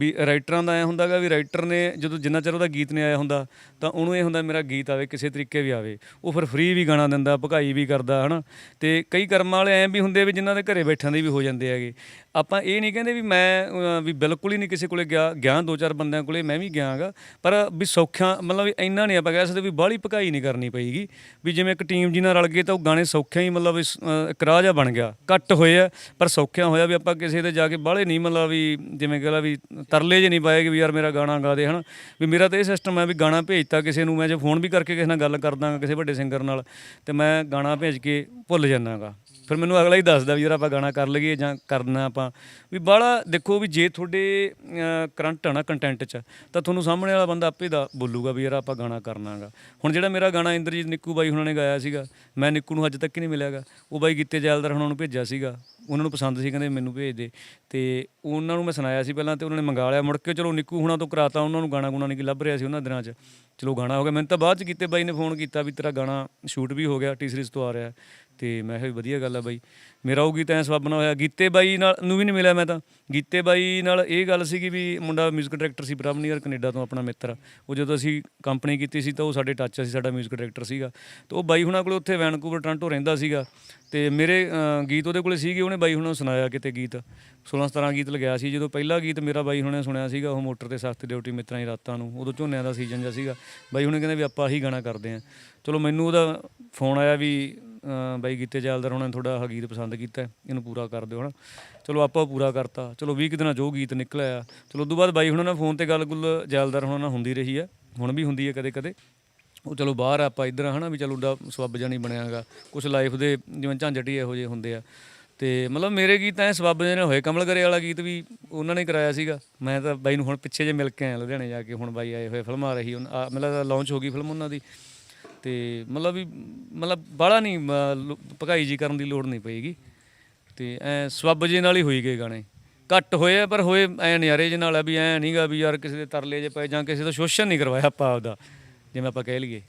ਵੀ ਰਾਈਟਰਾਂ ਦਾ ਐ ਹੁੰਦਾਗਾ ਵੀ ਰਾਈਟਰ ਨੇ ਜਦੋਂ ਜਿੰਨਾ ਚਿਰ ਉਹਦਾ ਗੀਤ ਨਹੀਂ ਆਇਆ ਹੁੰਦਾ ਤਾਂ ਉਹਨੂੰ ਇਹ ਹੁੰਦਾ ਮੇਰਾ ਗੀਤ ਆਵੇ ਕਿਸੇ ਤਰੀਕੇ ਵੀ ਆਵੇ। ਉਹ ਫਿਰ ਫ੍ਰੀ ਵੀ ਗਾਣਾ ਦਿੰਦਾ ਭਗਾਈ ਵੀ ਕਰਦਾ ਹਨਾ? ਤੇ ਕਈ ਕਰਮਾਂ ਵਾਲੇ ਐ ਵੀ ਹੁੰਦੇ ਵੀ ਜਿਨ੍ਹਾਂ ਦੇ ਘਰੇ ਬੈਠਿਆਂ ਦੇ ਵੀ ਹੋ ਜਾਂਦੇ ਹੈਗੇ। ਆਪਾਂ ਇਹ ਨਹੀਂ ਕਹਿੰਦੇ ਵੀ ਮੈਂ ਵੀ ਬਿਲਕੁਲ ਹੀ ਨਹੀਂ ਕਿਸੇ ਕੋਲੇ ਗਿਆ ਗਿਆ ਦੋ ਚਾਰ ਬੰਦਿਆਂ ਕੋਲੇ ਮੈਂ ਵੀ ਗਿਆਗਾ ਪਰ ਵੀ ਸੌਖਿਆਂ ਮਤਲਬ ਵੀ ਇੰਨਾ ਨਹੀਂ ਆਪਾਂ ਕਹਿ ਸਕਦੇ ਵੀ ਬਾਹਲੀ ਭਕਾਈ ਨਹੀਂ ਕਰਨੀ ਪਈਗੀ। ਵੀ ਜਿਵੇਂ ਇੱਕ ਟੀਮ ਜੀ ਨਾਲ ਰਲ ਗਏ ਤਾਂ ਉਹ ਗਾਣੇ ਸੌਖਿਆਂ ਹੀ ਮਤਲਬ ਇਸ, ਇੱਕ ਰਾਹ ਜਿਹਾ ਬਣ ਗਿਆ। ਘੱਟ ਹੋਏ ਆ ਪਰ ਸੌਖਿਆ ਹੋਇਆ ਵੀ ਆਪਾਂ ਕਿਸੇ ਦੇ ਜਾ ਕੇ ਬਾਹਲੇ ਨਹੀਂ ਮਤਲਬ ਵੀ ਜਿਵੇਂ ਕਹਲਾ ਵੀ ਤਰਲੇ ਜੇ ਨਹੀਂ ਪਾਏ ਕਿ ਵੀ ਯਾਰ ਮੇਰਾ ਗਾਣਾ ਗਾ ਦੇ, ਹਨਾ? ਵੀ ਮੇਰਾ ਤਾਂ ਇਹ ਸਿਸਟਮ ਹੈ ਵੀ ਗਾਣਾ ਭੇਜਤਾ ਕਿਸੇ ਨੂੰ, ਮੈਂ ਜੇ ਫੋਨ ਵੀ ਕਰਕੇ ਕਿਸੇ ਨਾਲ ਗੱਲ ਕਰਦਾਗਾ ਕਿਸੇ ਵੱਡੇ ਸਿੰਗਰ ਨਾਲ, ਤੇ ਮੈਂ ਗਾਣਾ ਭੇਜ ਕੇ ਭੁੱਲ ਜਾਂਦਾਗਾ। ਫਿਰ ਮੈਨੂੰ ਅਗਲਾ ਹੀ ਦੱਸਦਾ ਵੀ ਯਾਰ ਆਪਾਂ ਗਾਣਾ ਕਰ ਲਈਏ ਜਾਂ ਕਰਨਾ ਆਪਾਂ। ਵੀ ਬਾਹਲਾ ਦੇਖੋ ਵੀ ਜੇ ਤੁਹਾਡੇ ਕਰੰਟ ਆ ਨਾ ਕੰਟੈਂਟ 'ਚ, ਤਾਂ ਤੁਹਾਨੂੰ ਸਾਹਮਣੇ ਵਾਲਾ ਬੰਦਾ ਆਪੇ ਦਾ ਬੋਲੂਗਾ ਵੀ ਯਾਰ ਆਪਾਂ ਗਾਣਾ ਕਰਨਾਗਾ ਹੁਣ ਜਿਹੜਾ ਮੇਰਾ ਗਾਣਾ ਇੰਦਰਜੀਤ ਨਿੱਕੂ ਬਾਈ ਉਹਨਾਂ ਨੇ ਗਾਇਆ ਸੀਗਾ, ਮੈਂ ਨਿੱਕੂ ਨੂੰ ਅੱਜ ਤੱਕ ਹੀ ਨਹੀਂ ਮਿਲਿਆਗਾ। ਉਹ ਬਾਈ ਗਿੱਤੇ ਜੈਲਦਾਰ ਹੁਣਾਂ ਨੂੰ ਭੇਜਿਆ ਸੀਗਾ, ਉਹਨਾਂ ਨੂੰ ਪਸੰਦ ਸੀ, ਕਹਿੰਦੇ ਮੈਨੂੰ ਭੇਜ ਦੇ। ਤੇ ਉਹਨਾਂ ਨੂੰ ਮੈਂ ਸੁਣਾਇਆ ਸੀ ਪਹਿਲਾਂ ਤੇ ਉਹਨਾਂ ਨੇ ਮੰਗਾ ਲਿਆ। ਮੁੜ ਕੇ ਚਲੋ ਨਿੱਕੂ ਹੁਣਾਂ ਤੋਂ ਕਰਾਤਾ, ਉਹਨਾਂ ਨੂੰ ਗਾਣਾ ਗੁਣਾ ਨਹੀਂ ਕਿ ਲੱਭ ਰਿਹਾ ਸੀ ਉਹਨਾਂ ਦਿਨਾਂ 'ਚ। ਚਲੋ ਗਾਣਾ ਹੋ ਗਿਆ। ਮੈਨੂੰ ਤਾਂ ਬਾਅਦ 'ਚ ਕੀਤੇ ਬਾਈ ਨੇ ਫੋਨ ਕੀਤਾ ਵੀ ਤੇਰਾ ਗਾਣਾ ਸ਼ੂਟ ਵੀ ਹੋ ਗਿਆ ਟੀ ਸੀਰੀਜ਼ ਤੋਂ ਆ ਰਿਹਾ। ਤੇ ਮੈਂ ਕਿਹਾ ਵੀ ਵਧੀਆ ਗੱਲ ਆ ਬਾਈ ਮੇਰਾ ਉਹ ਗੀਤ ਐ ਸਵਾਬਣਾ ਹੋਇਆ ਗੀਤੇ ਬਾਈ ਨਾਲ ਨੂੰ ਵੀ ਨਹੀਂ ਮਿਲਿਆ ਮੈਂ ਤਾਂ ਗੀਤੇ ਬਾਈ ਨਾਲ ਇਹ ਗੱਲ ਸੀਗੀ ਵੀ ਮੁੰਡਾ 뮤직 ਡਾਇਰੈਕਟਰ ਸੀ ਪ੍ਰਭਨੀਅਰ ਕੈਨੇਡਾ ਤੋਂ ਆਪਣਾ ਮਿੱਤਰ ਉਹ ਜਦੋਂ ਅਸੀਂ ਕੰਪਨੀ ਕੀਤੀ ਸੀ ਤਾਂ ਉਹ ਸਾਡੇ ਟੱਚ ਸੀ ਸਾਡਾ 뮤직 ਡਾਇਰੈਕਟਰ ਸੀਗਾ ਤੇ ਉਹ ਬਾਈ ਹੁਣਾਂ ਕੋਲ ਉੱਥੇ ਵੈਨਕੂਵਰ ਟੋਰਾਂਟੋ ਰਹਿੰਦਾ ਸੀਗਾ ਤੇ ਮੇਰੇ ਅ, ਗੀਤ ਉਹਦੇ ਕੋਲੇ ਸੀਗੇ ਉਹਨੇ ਬਾਈ ਹੁਣਾਂ ਨੂੰ ਸੁਣਾਇਆ ਕਿਤੇ ਗੀਤ 16 17 ਗੀਤ ਲਗਾਇਆ ਸੀ ਜਦੋਂ ਪਹਿਲਾ ਗੀਤ ਮੇਰਾ ਬਾਈ ਹੁਣਾਂ ਨੇ ਸੁਣਿਆ ਸੀਗਾ ਉਹ ਮੋਟਰ ਤੇ ਸਖਤ ਡਿਊਟੀ ਮਿੱਤਰਾਂ ਦੀ ਰਾਤਾਂ ਨੂੰ ਉਦੋਂ ਝੋਨਿਆਂ ਦਾ ਸੀਜ਼ਨ ਜਿਹਾ ਸੀਗਾ ਬਾਈ ਹੁਣੇ ਕਹਿੰਦੇ ਵੀ ਆਪਾਂ ਆਹੀ ਗਾਣਾ ਕਰਦੇ ਆਂ ਚਲੋ ਮੈਨੂੰ ਉਹਦਾ ਫੋਨ ਆਇਆ ਵੀ ਅ, ਬਾਈ ਗੀਤੇ ਜਾਲਦਾਰ ਉਹਨਾਂ ਨੇ ਥੋੜਾ ਆਹ ਗੀਤ ਪਸੰਦ ਕੀਤਾ, ਇਹਨੂੰ ਪੂਰਾ ਕਰ ਦਿਓ ਹਨਾ। ਚਲੋ ਆਪਾਂ ਪੂਰਾ ਕਰਤਾ। ਚਲੋ 20 ਕੁ ਦਿਨਾਂ ਜੋ ਗੀਤ ਨਿਕਲਿਆ ਆ ਚਲੋ ਉਦੋਂ ਬਾਅਦ ਬਾਈ ਹੁਣਾਂ ਨਾਲ ਫੋਨ ਤੇ ਗੱਲ ਗੁੱਲ ਜਾਲਦਾਰ ਹੁਣਾਂ ਨਾਲ ਹੁੰਦੀ ਰਹੀ ਆ। ਹੁਣ ਵੀ ਹੁੰਦੀ ਹੈ ਕਦੇ ਕਦੇ ਉਹ ਚਲੋ ਬਾਹਰ ਆਪਾਂ ਇੱਧਰ ਆ ਹਨਾ ਵੀ ਚਲੋ ਡਾ ਸਵੱਬ ਜਾਨੀ ਬਣਿਆਗਾ ਕੁਝ ਲਾਈਫ ਦੇ ਜਿਵੇਂ ਝਾਂਝਟ ਇਹੋ ਜਿਹੇ ਹੁੰਦੇ ਆ। ਤੇ ਮਤਲਬ ਮੇਰੇ ਗੀਤ ਐ ਸਬੱਬ ਜਿਹੇ ਨਾਲ ਹੋਏ। ਕਮਲ ਗਰੇ ਵਾਲਾ ਗੀਤ ਵੀ ਉਹਨਾਂ ਨੇ ਕਰਾਇਆ ਸੀਗਾ। ਮੈਂ ਤਾਂ ਬਾਈ ਨੂੰ ਹੁਣ ਪਿੱਛੇ ਜੇ ਮਿਲ ਕੇ ਆਇਆ ਲੁਧਿਆਣੇ ਜਾ ਕੇ। ਹੁਣ ਬਾਈ ਆਏ ਹੋਏ ਫਿਲਮ ਆ ਰਹੀ ਉਹਨਾਂ- ਆ, ਮਤਲਬ ਲਾਂਚ ਹੋ ਗਈ ਫਿਲਮ ਉਹਨਾਂ ਦੀ। ਤੇ ਮਤਲਬ ਵੀ, ਮਤਲਬ ਬਾਹਲਾ ਨਹੀਂ ਭਗਾਈ ਲੋ- ਜੀ ਕਰਨ ਦੀ ਲੋੜ ਨਹੀਂ ਪਏਗੀ। ਤੇ ਐ ਸਬੱਬ ਜੇ ਨਾਲ ਹੀ ਹੋਈ ਗਏ ਗਾਣੇ। ਘੱਟ ਹੋਏ ਆ, ਪਰ ਹੋਏ ਐ ਨਜ਼ਾਰੇ ਜੇ ਨਾਲ ਆ ਵੀ ਐ ਨਹੀਂਗਾ ਵੀ ਯਾਰ ਕਿਸੇ ਦੇ ਤਰਲੇ ਜੇ ਪਏ ਜਾਂ ਕਿਸੇ ਦਾ ਸ਼ੋਸ਼ਣ ਨਹੀਂ ਕਰਵਾਇਆ ਆਪਾਂ ਆਪਦਾ, ਜਿਵੇਂ ਆਪਾਂ ਕਹਿ ਲਈਏ।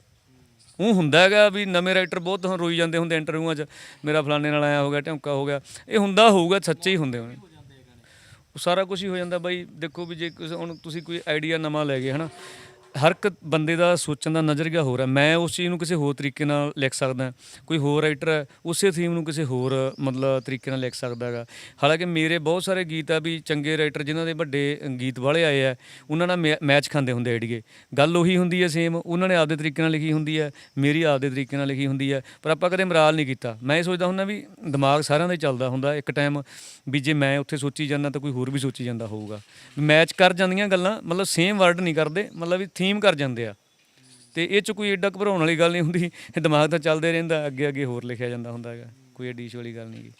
ਉਹ ਹੁੰਦਾ ਹੈਗਾ ਵੀ ਨਵੇਂ ਰਾਈਟਰ ਬਹੁਤ ਰੋਈ ਜਾਂਦੇ ਹੁੰਦੇ ਇੰਟਰਵਿਊਆਂ 'ਚ, ਮੇਰਾ ਫਲਾਣੇ ਨਾਲ ਆਇਆ ਹੋ ਗਿਆ ਢੌਂਕਾ ਹੋ ਗਿਆ। ਇਹ ਹੁੰਦਾ ਹੋਊਗਾ, ਸੱਚੇ ਹੀ ਹੁੰਦੇ ਹੋਣੇ। ਸਾਰਾ ਕੁਝ ਹੀ ਹੋ ਜਾਂਦਾ ਬਾਈ, ਦੇਖੋ ਵੀ ਜੇ ਕਿਸੇ- ਹੁਣ ਤੁਸੀਂ ਕੋਈ ਆਈਡੀਆ ਨਵਾਂ ਲੈ ਗਏ, ਹਨਾ। ਹਰ ਇੱਕ ਬੰਦੇ ਦਾ ਸੋਚਣ ਦਾ ਨਜ਼ਰੀਆ ਹੋਰ ਹੈ? ਮੈਂ ਉਸ ਚੀਜ਼ ਨੂੰ ਕਿਸੇ ਹੋਰ ਤਰੀਕੇ ਨਾਲ ਲਿਖ ਸਕਦਾ ਕੋਈ ਹੋਰ ਰਾਈਟਰ ਹੈ, ਉਸੇ ਥੀਮ ਨੂੰ ਕਿਸੇ ਹੋਰ, ਮਤਲਬ ਤਰੀਕੇ ਨਾਲ ਲਿਖ ਸਕਦਾ ਹੈਗਾ। ਹਾਲਾਂਕਿ ਮੇਰੇ ਬਹੁਤ ਸਾਰੇ ਗੀਤ ਆ ਵੀ ਚੰਗੇ ਰਾਈਟਰ ਜਿਨ੍ਹਾਂ ਦੇ ਵੱਡੇ ਗੀਤ ਵਾਲੇ ਆਏ ਆ, ਉਹਨਾਂ ਨਾਲ ਮੈ- ਮੈਚ ਖਾਂਦੇ ਹੁੰਦੇ ਆਈਡੀਏ ਗੱਲ ਉਹੀ ਹੁੰਦੀ ਹੈ ਸੇਮ ਉਹਨਾਂ ਨੇ ਆਪਦੇ ਤਰੀਕੇ ਨਾਲ ਲਿਖੀ ਹੁੰਦੀ ਹੈ, ਮੇਰੀ ਆਪਦੇ ਤਰੀਕੇ ਨਾਲ ਲਿਖੀ ਹੁੰਦੀ ਹੈ, ਪਰ ਆਪਾਂ ਕਦੇ ਮਰਾਲ ਨਹੀਂ ਕੀਤਾ। ਮੈਂ ਇਹ ਸੋਚਦਾ ਹੁੰਦਾ ਵੀ ਦਿਮਾਗ ਸਾਰਿਆਂ ਦਾ ਹੀ ਚੱਲਦਾ ਹੁੰਦਾ ਇੱਕ ਟਾਈਮ ਵੀ ਜੇ ਮੈਂ ਉੱਥੇ ਸੋਚੀ ਜਾਂਦਾ ਤਾਂ ਕੋਈ ਹੋਰ ਵੀ ਸੋਚੀ ਜਾਂਦਾ ਹੋਊਗਾ। ਮੈਚ ਕਰ ਜਾਂਦੀਆਂ ਗੱਲਾਂ, ਮਤਲਬ ਸੇਮ ਵਰਡ ਨਹੀਂ ਕਰਦੇ, ਮਤਲਬ ਵੀ ਥੀਮ ਕਰ ਜਾਂਦੇ ਆ। ਤੇ ਇਹ ਚ ਕੋਈ ਐਡਾ ਘਬਰਾਉਣ ਵਾਲੀ ਗੱਲ ਨਹੀਂ ਹੁੰਦੀ। ਦਿਮਾਗ ਤਾਂ ਚੱਲਦੇ ਰਹਿੰਦਾ ਅੱਗੇ ਅੱਗੇ ਹੋਰ ਲਿਖਿਆ ਜਾਂਦਾ ਹੁੰਦਾ ਹੈਗਾ। ਕੋਈ issue ਵਾਲੀ ਗੱਲ ਨਹੀਂ ਗੀ।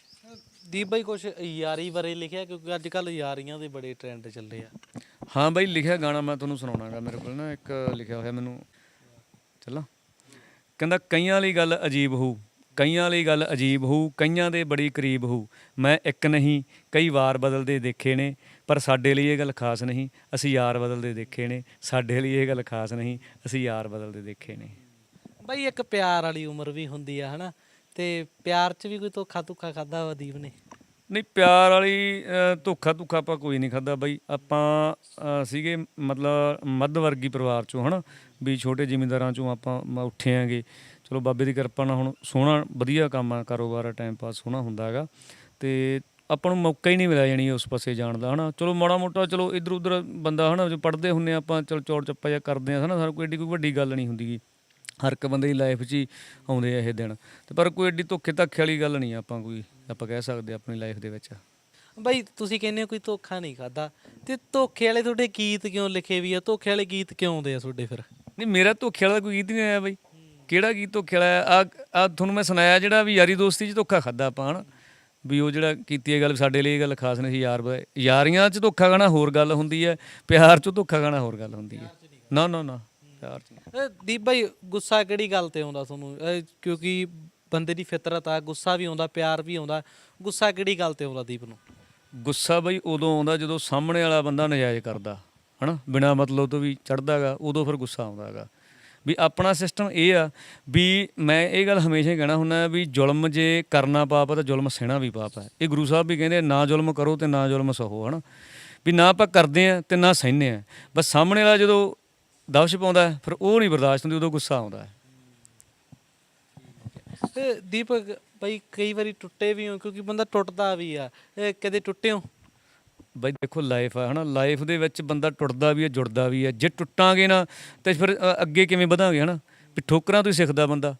ਦੀਪ ਬਾਈ ਕੁਝ ਯਾਰੀ ਬਾਰੇ ਲਿਖਿਆ? ਕਿਉਂਕਿ ਅੱਜ ਕੱਲ ਯਾਰੀਆਂ ਦੇ ਬੜੇ ਟ੍ਰੈਂਡ ਚੱਲੇ ਆ। ਹਾਂ ਬਾਈ ਲਿਖਿਆ ਗਾਣਾ ਮੈਂ ਤੁਹਾਨੂੰ ਸੁਣਾਉਣਾਗਾ ਮੇਰੇ ਕੋਲ ਨਾ। ਇੱਕ ਲਿਖਿਆ ਹੋਇਆ ਮੈਨੂੰ। ਚੱਲਾਂ। ਕਹਿੰਦਾ ਕਈਆਂ ਲਈ ਗੱਲ ਅਜੀਬ ਹੋਊ ਕਈਆਂ ਲਈ ਗੱਲ ਅਜੀਬ ਹੋਊ ਕਈਆਂ ਦੇ ਬੜੀ ਕਰੀਬ ਹੋਊ ਮੈਂ ਇੱਕ ਨਹੀਂ ਕਈ ਵਾਰ ਬਦਲਦੇ ਦੇਖੇ ਨੇ। ਪਰ ਸਾਡੇ ਲਈ ਇਹ ਗੱਲ ਖਾਸ ਨਹੀਂ। ਅਸੀਂ ਯਾਰ ਬਦਲਦੇ ਦੇਖੇ ਨੇ। ਸਾਡੇ ਲਈ ਇਹ ਗੱਲ ਖਾਸ ਨਹੀਂ। ਅਸੀਂ ਯਾਰ ਬਦਲਦੇ ਦੇਖੇ ਨੇ। ਬਾਈ ਇੱਕ ਪਿਆਰ ਵਾਲੀ ਉਮਰ ਵੀ ਹੁੰਦੀ ਆ ਹਨਾ? ਤੇ ਪਿਆਰ 'ਚ ਵੀ ਕੋਈ ਧੋਖਾ ਧੁੱਖਾ ਖਾਦਾ ਵਾ ਦੀਪ ਨੇ? ਨਹੀਂ ਪਿਆਰ ਵਾਲੀ ਧੋਖਾ ਧੁੱਖਾ ਆਪਾਂ ਕੋਈ ਨਹੀਂ ਖਾਦਾ ਬਾਈ। ਆਪਾਂ ਸੀਗੇ ਮਤਲਬ ਮੱਧ ਵਰਗੀ ਪਰਿਵਾਰ ਚੋਂ ਹਨਾ? ਵੀ ਛੋਟੇ ਜ਼ਿਮੀਂਦਾਰਾਂ ਚੋਂ ਆਪਾਂ ਉੱਠੇ ਆਂਗੇ। ਚਲੋ ਬਾਬੇ ਦੀ ਕਿਰਪਾ ਨਾਲ ਹੁਣ ਸੋਹਣਾ ਵਧੀਆ ਕੰਮ ਆ ਕਾਰੋਬਾਰ ਆ ਟਾਈਮ ਪਾਸ ਸੋਹਣਾ ਹੁੰਦਾ ਹੈਗਾ। ਤੇ ਆਪਾਂ ਨੂੰ ਮੌਕਾ ਹੀ ਨਹੀਂ ਮਿਲਿਆ ਜਾਣੀ ਉਸ ਪਾਸੇ ਜਾਣ ਦਾ ਹਨਾ? ਚਲੋ ਮਾੜਾ ਮੋਟਾ ਚਲੋ ਇਧਰ ਉਧਰ ਬੰਦਾ ਹਨਾ ਜੋ ਪੜਦੇ ਹੁੰਨੇ ਆਪਾਂ ਚਲ ਚੌੜ ਚੱਪਾ ਜਿਹਾ ਕਰਦੇ ਆ ਹਨਾ ਸਾਰਾ ਕੋਈ ਏਡੀ ਕੋਈ ਵੱਡੀ ਗੱਲ ਨਹੀਂ ਹੁੰਦੀਗੀ ਹਰ ਇੱਕ ਬੰਦੇ ਦੀ ਲਾਈਫ 'ਚ ਹੀ ਆਉਂਦੇ ਆ ਇਹ ਦਿਨ। ਤੇ ਪਰ ਕੋਈ ਏਡੀ ਧੋਖੇ ਧਾਖੇ ਵਾਲੀ ਗੱਲ ਨਹੀਂ ਆਪਾਂ ਕੋਈ ਆਪਾਂ ਕਹਿ ਸਕਦੇ ਆਪਣੀ ਲਾਈਫ ਦੇ ਵਿੱਚ। ਬਾਈ ਤੁਸੀਂ ਕਹਿੰਦੇ ਹੋ ਕੋਈ ਧੋਖਾ ਨਹੀਂ ਖਾਦਾ ਤੇ ਧੋਖੇ ਵਾਲੇ ਤੁਹਾਡੇ ਗੀਤ ਕਿਉਂ ਲਿਖੇ ਵੀ ਆ? ਧੋਖੇ ਵਾਲੇ ਗੀਤ ਕਿਉਂ ਆਉਂਦੇ ਆ ਤੁਹਾਡੇ ਫਿਰ? ਨਹੀਂ ਮੇਰਾ ਧੋਖੇ ਵਾਲਾ ਕੋਈ ਗੀਤ ਨਹੀਂ ਆਇਆ ਬਾਈ। ਕਿਹੜਾ ਗੀਤ ਧੋਖੇ ਵਾਲਾ ਆ ਆ ਤੁਹਾਨੂੰ ਮੈਂ ਸੁਣਾਇਆ ਜਿਹੜਾ ਵੀ ਯਾਰੀ ਦੋਸਤੀ 'ਚ ਧੋਖਾ ਖਾਦਾ ਆਪਾਂ ਹਨਾ? ਵੀ ਉਹ ਜਿਹੜਾ ਕੀਤੀ ਇਹ ਗੱਲ ਸਾਡੇ ਲਈ ਇਹ ਗੱਲ ਖਾਸ ਨਹੀਂ ਸੀ ਯਾਰ ਬਈ। ਯਾਰੀਆਂ 'ਚ ਧੋਖਾ ਖਾਣਾ ਹੋਰ ਗੱਲ ਹੁੰਦੀ ਹੈ ਪਿਆਰ 'ਚ ਧੋਖਾ ਖਾਣਾ ਹੋਰ ਗੱਲ ਹੁੰਦੀ ਹੈ। ਨਾ ਨਾ ਨਾ ਪਿਆਰ 'ਚ ਨਹੀਂ। ਅਹ ਦੀਪ ਬਾਈ ਗੁੱਸਾ ਕਿਹੜੀ ਗੱਲ ਤੇ ਆਉਂਦਾ ਤੁਹਾਨੂੰ? ਅਹ ਕਿਉਂਕਿ ਬੰਦੇ ਦੀ ਫਿਤਰਤ ਆ ਗੁੱਸਾ ਵੀ ਆਉਂਦਾ ਪਿਆਰ ਵੀ ਆਉਂਦਾ। ਗੁੱਸਾ ਕਿਹੜੀ ਗੱਲ ਤੇ ਆਉਂਦਾ ਦੀਪ ਨੂੰ? ਗੁੱਸਾ ਬਈ ਉਦੋਂ ਆਉਂਦਾ ਜਦੋਂ ਸਾਹਮਣੇ ਵਾਲਾ ਬੰਦਾ ਨਜਾਇਜ਼ ਕਰਦਾ ਹਨਾ? ਬਿਨਾ ਮਤਲਬ ਤੋਂ ਵੀ ਚੜਦਾਗਾ ਉਦੋਂ ਫਿਰ ਗੁੱਸਾ ਆਉਂਦਾ ਹੈਗਾ ਵੀ ਆਪਣਾ ਸਿਸਟਮ ਇਹ ਆ ਵੀ ਮੈਂ ਇਹ ਗੱਲ ਹਮੇਸ਼ਾ ਹੀ ਕਹਿਣਾ ਹੁੰਦਾ ਵੀ ਜ਼ੁਲਮ ਜੇ ਕਰਨਾ ਪਾਪ ਆ ਤਾਂ ਜ਼ੁਲਮ ਸਹਿਣਾ ਵੀ ਪਾਪ ਹੈ ਇਹ ਗੁਰੂ ਸਾਹਿਬ ਵੀ ਕਹਿੰਦੇ ਨਾ ਜ਼ੁਲਮ ਕਰੋ ਤੇ ਨਾ ਜ਼ੁਲਮ ਸਹੋ, ਹਨਾ? ਵੀ ਨਾ ਆਪਾਂ ਕਰਦੇ ਆ ਤੇ ਨਾ ਸਹਿੰਦੇ ਆ। ਬਸ ਸਾਹਮਣੇ ਵਾਲਾ ਜਦੋਂ ਦਵਸ਼ ਪਾਉਂਦਾ, ਫਿਰ ਉਹ ਨਹੀਂ ਬਰਦਾਸ਼ਤ ਹੁੰਦੀ, ਉਦੋਂ ਗੁੱਸਾ ਆਉਂਦਾ ਦੀਪਕ, ਬਾਈ ਕਈ ਵਾਰੀ ਟੁੱਟੇ ਵੀ ਹੋ ਕਿਉਂਕਿ ਬੰਦਾ ਟੁੱਟਦਾ ਵੀ ਆ। ਕਦੇ ਟੁੱਟੇ ਹੋ? ਬਈ ਦੇਖੋ ਲਾਈਫ ਆ, ਹਨਾ? ਲਾਈਫ ਦੇ ਵਿੱਚ ਬੰਦਾ ਟੁੱਟਦਾ ਵੀ ਹੈ ਜੁੜਦਾ ਵੀ ਹੈ ਜੇ ਟੁੱਟਾਂਗੇ ਨਾ, ਤੇ ਫਿਰ ਅੱਗੇ ਕਿਵੇਂ ਵਧਾਂਗੇ, ਹਨਾ? ਵੀ ਠੋਕਰਾਂ ਤੋਂ ਹੀ ਸਿੱਖਦਾ ਬੰਦਾ।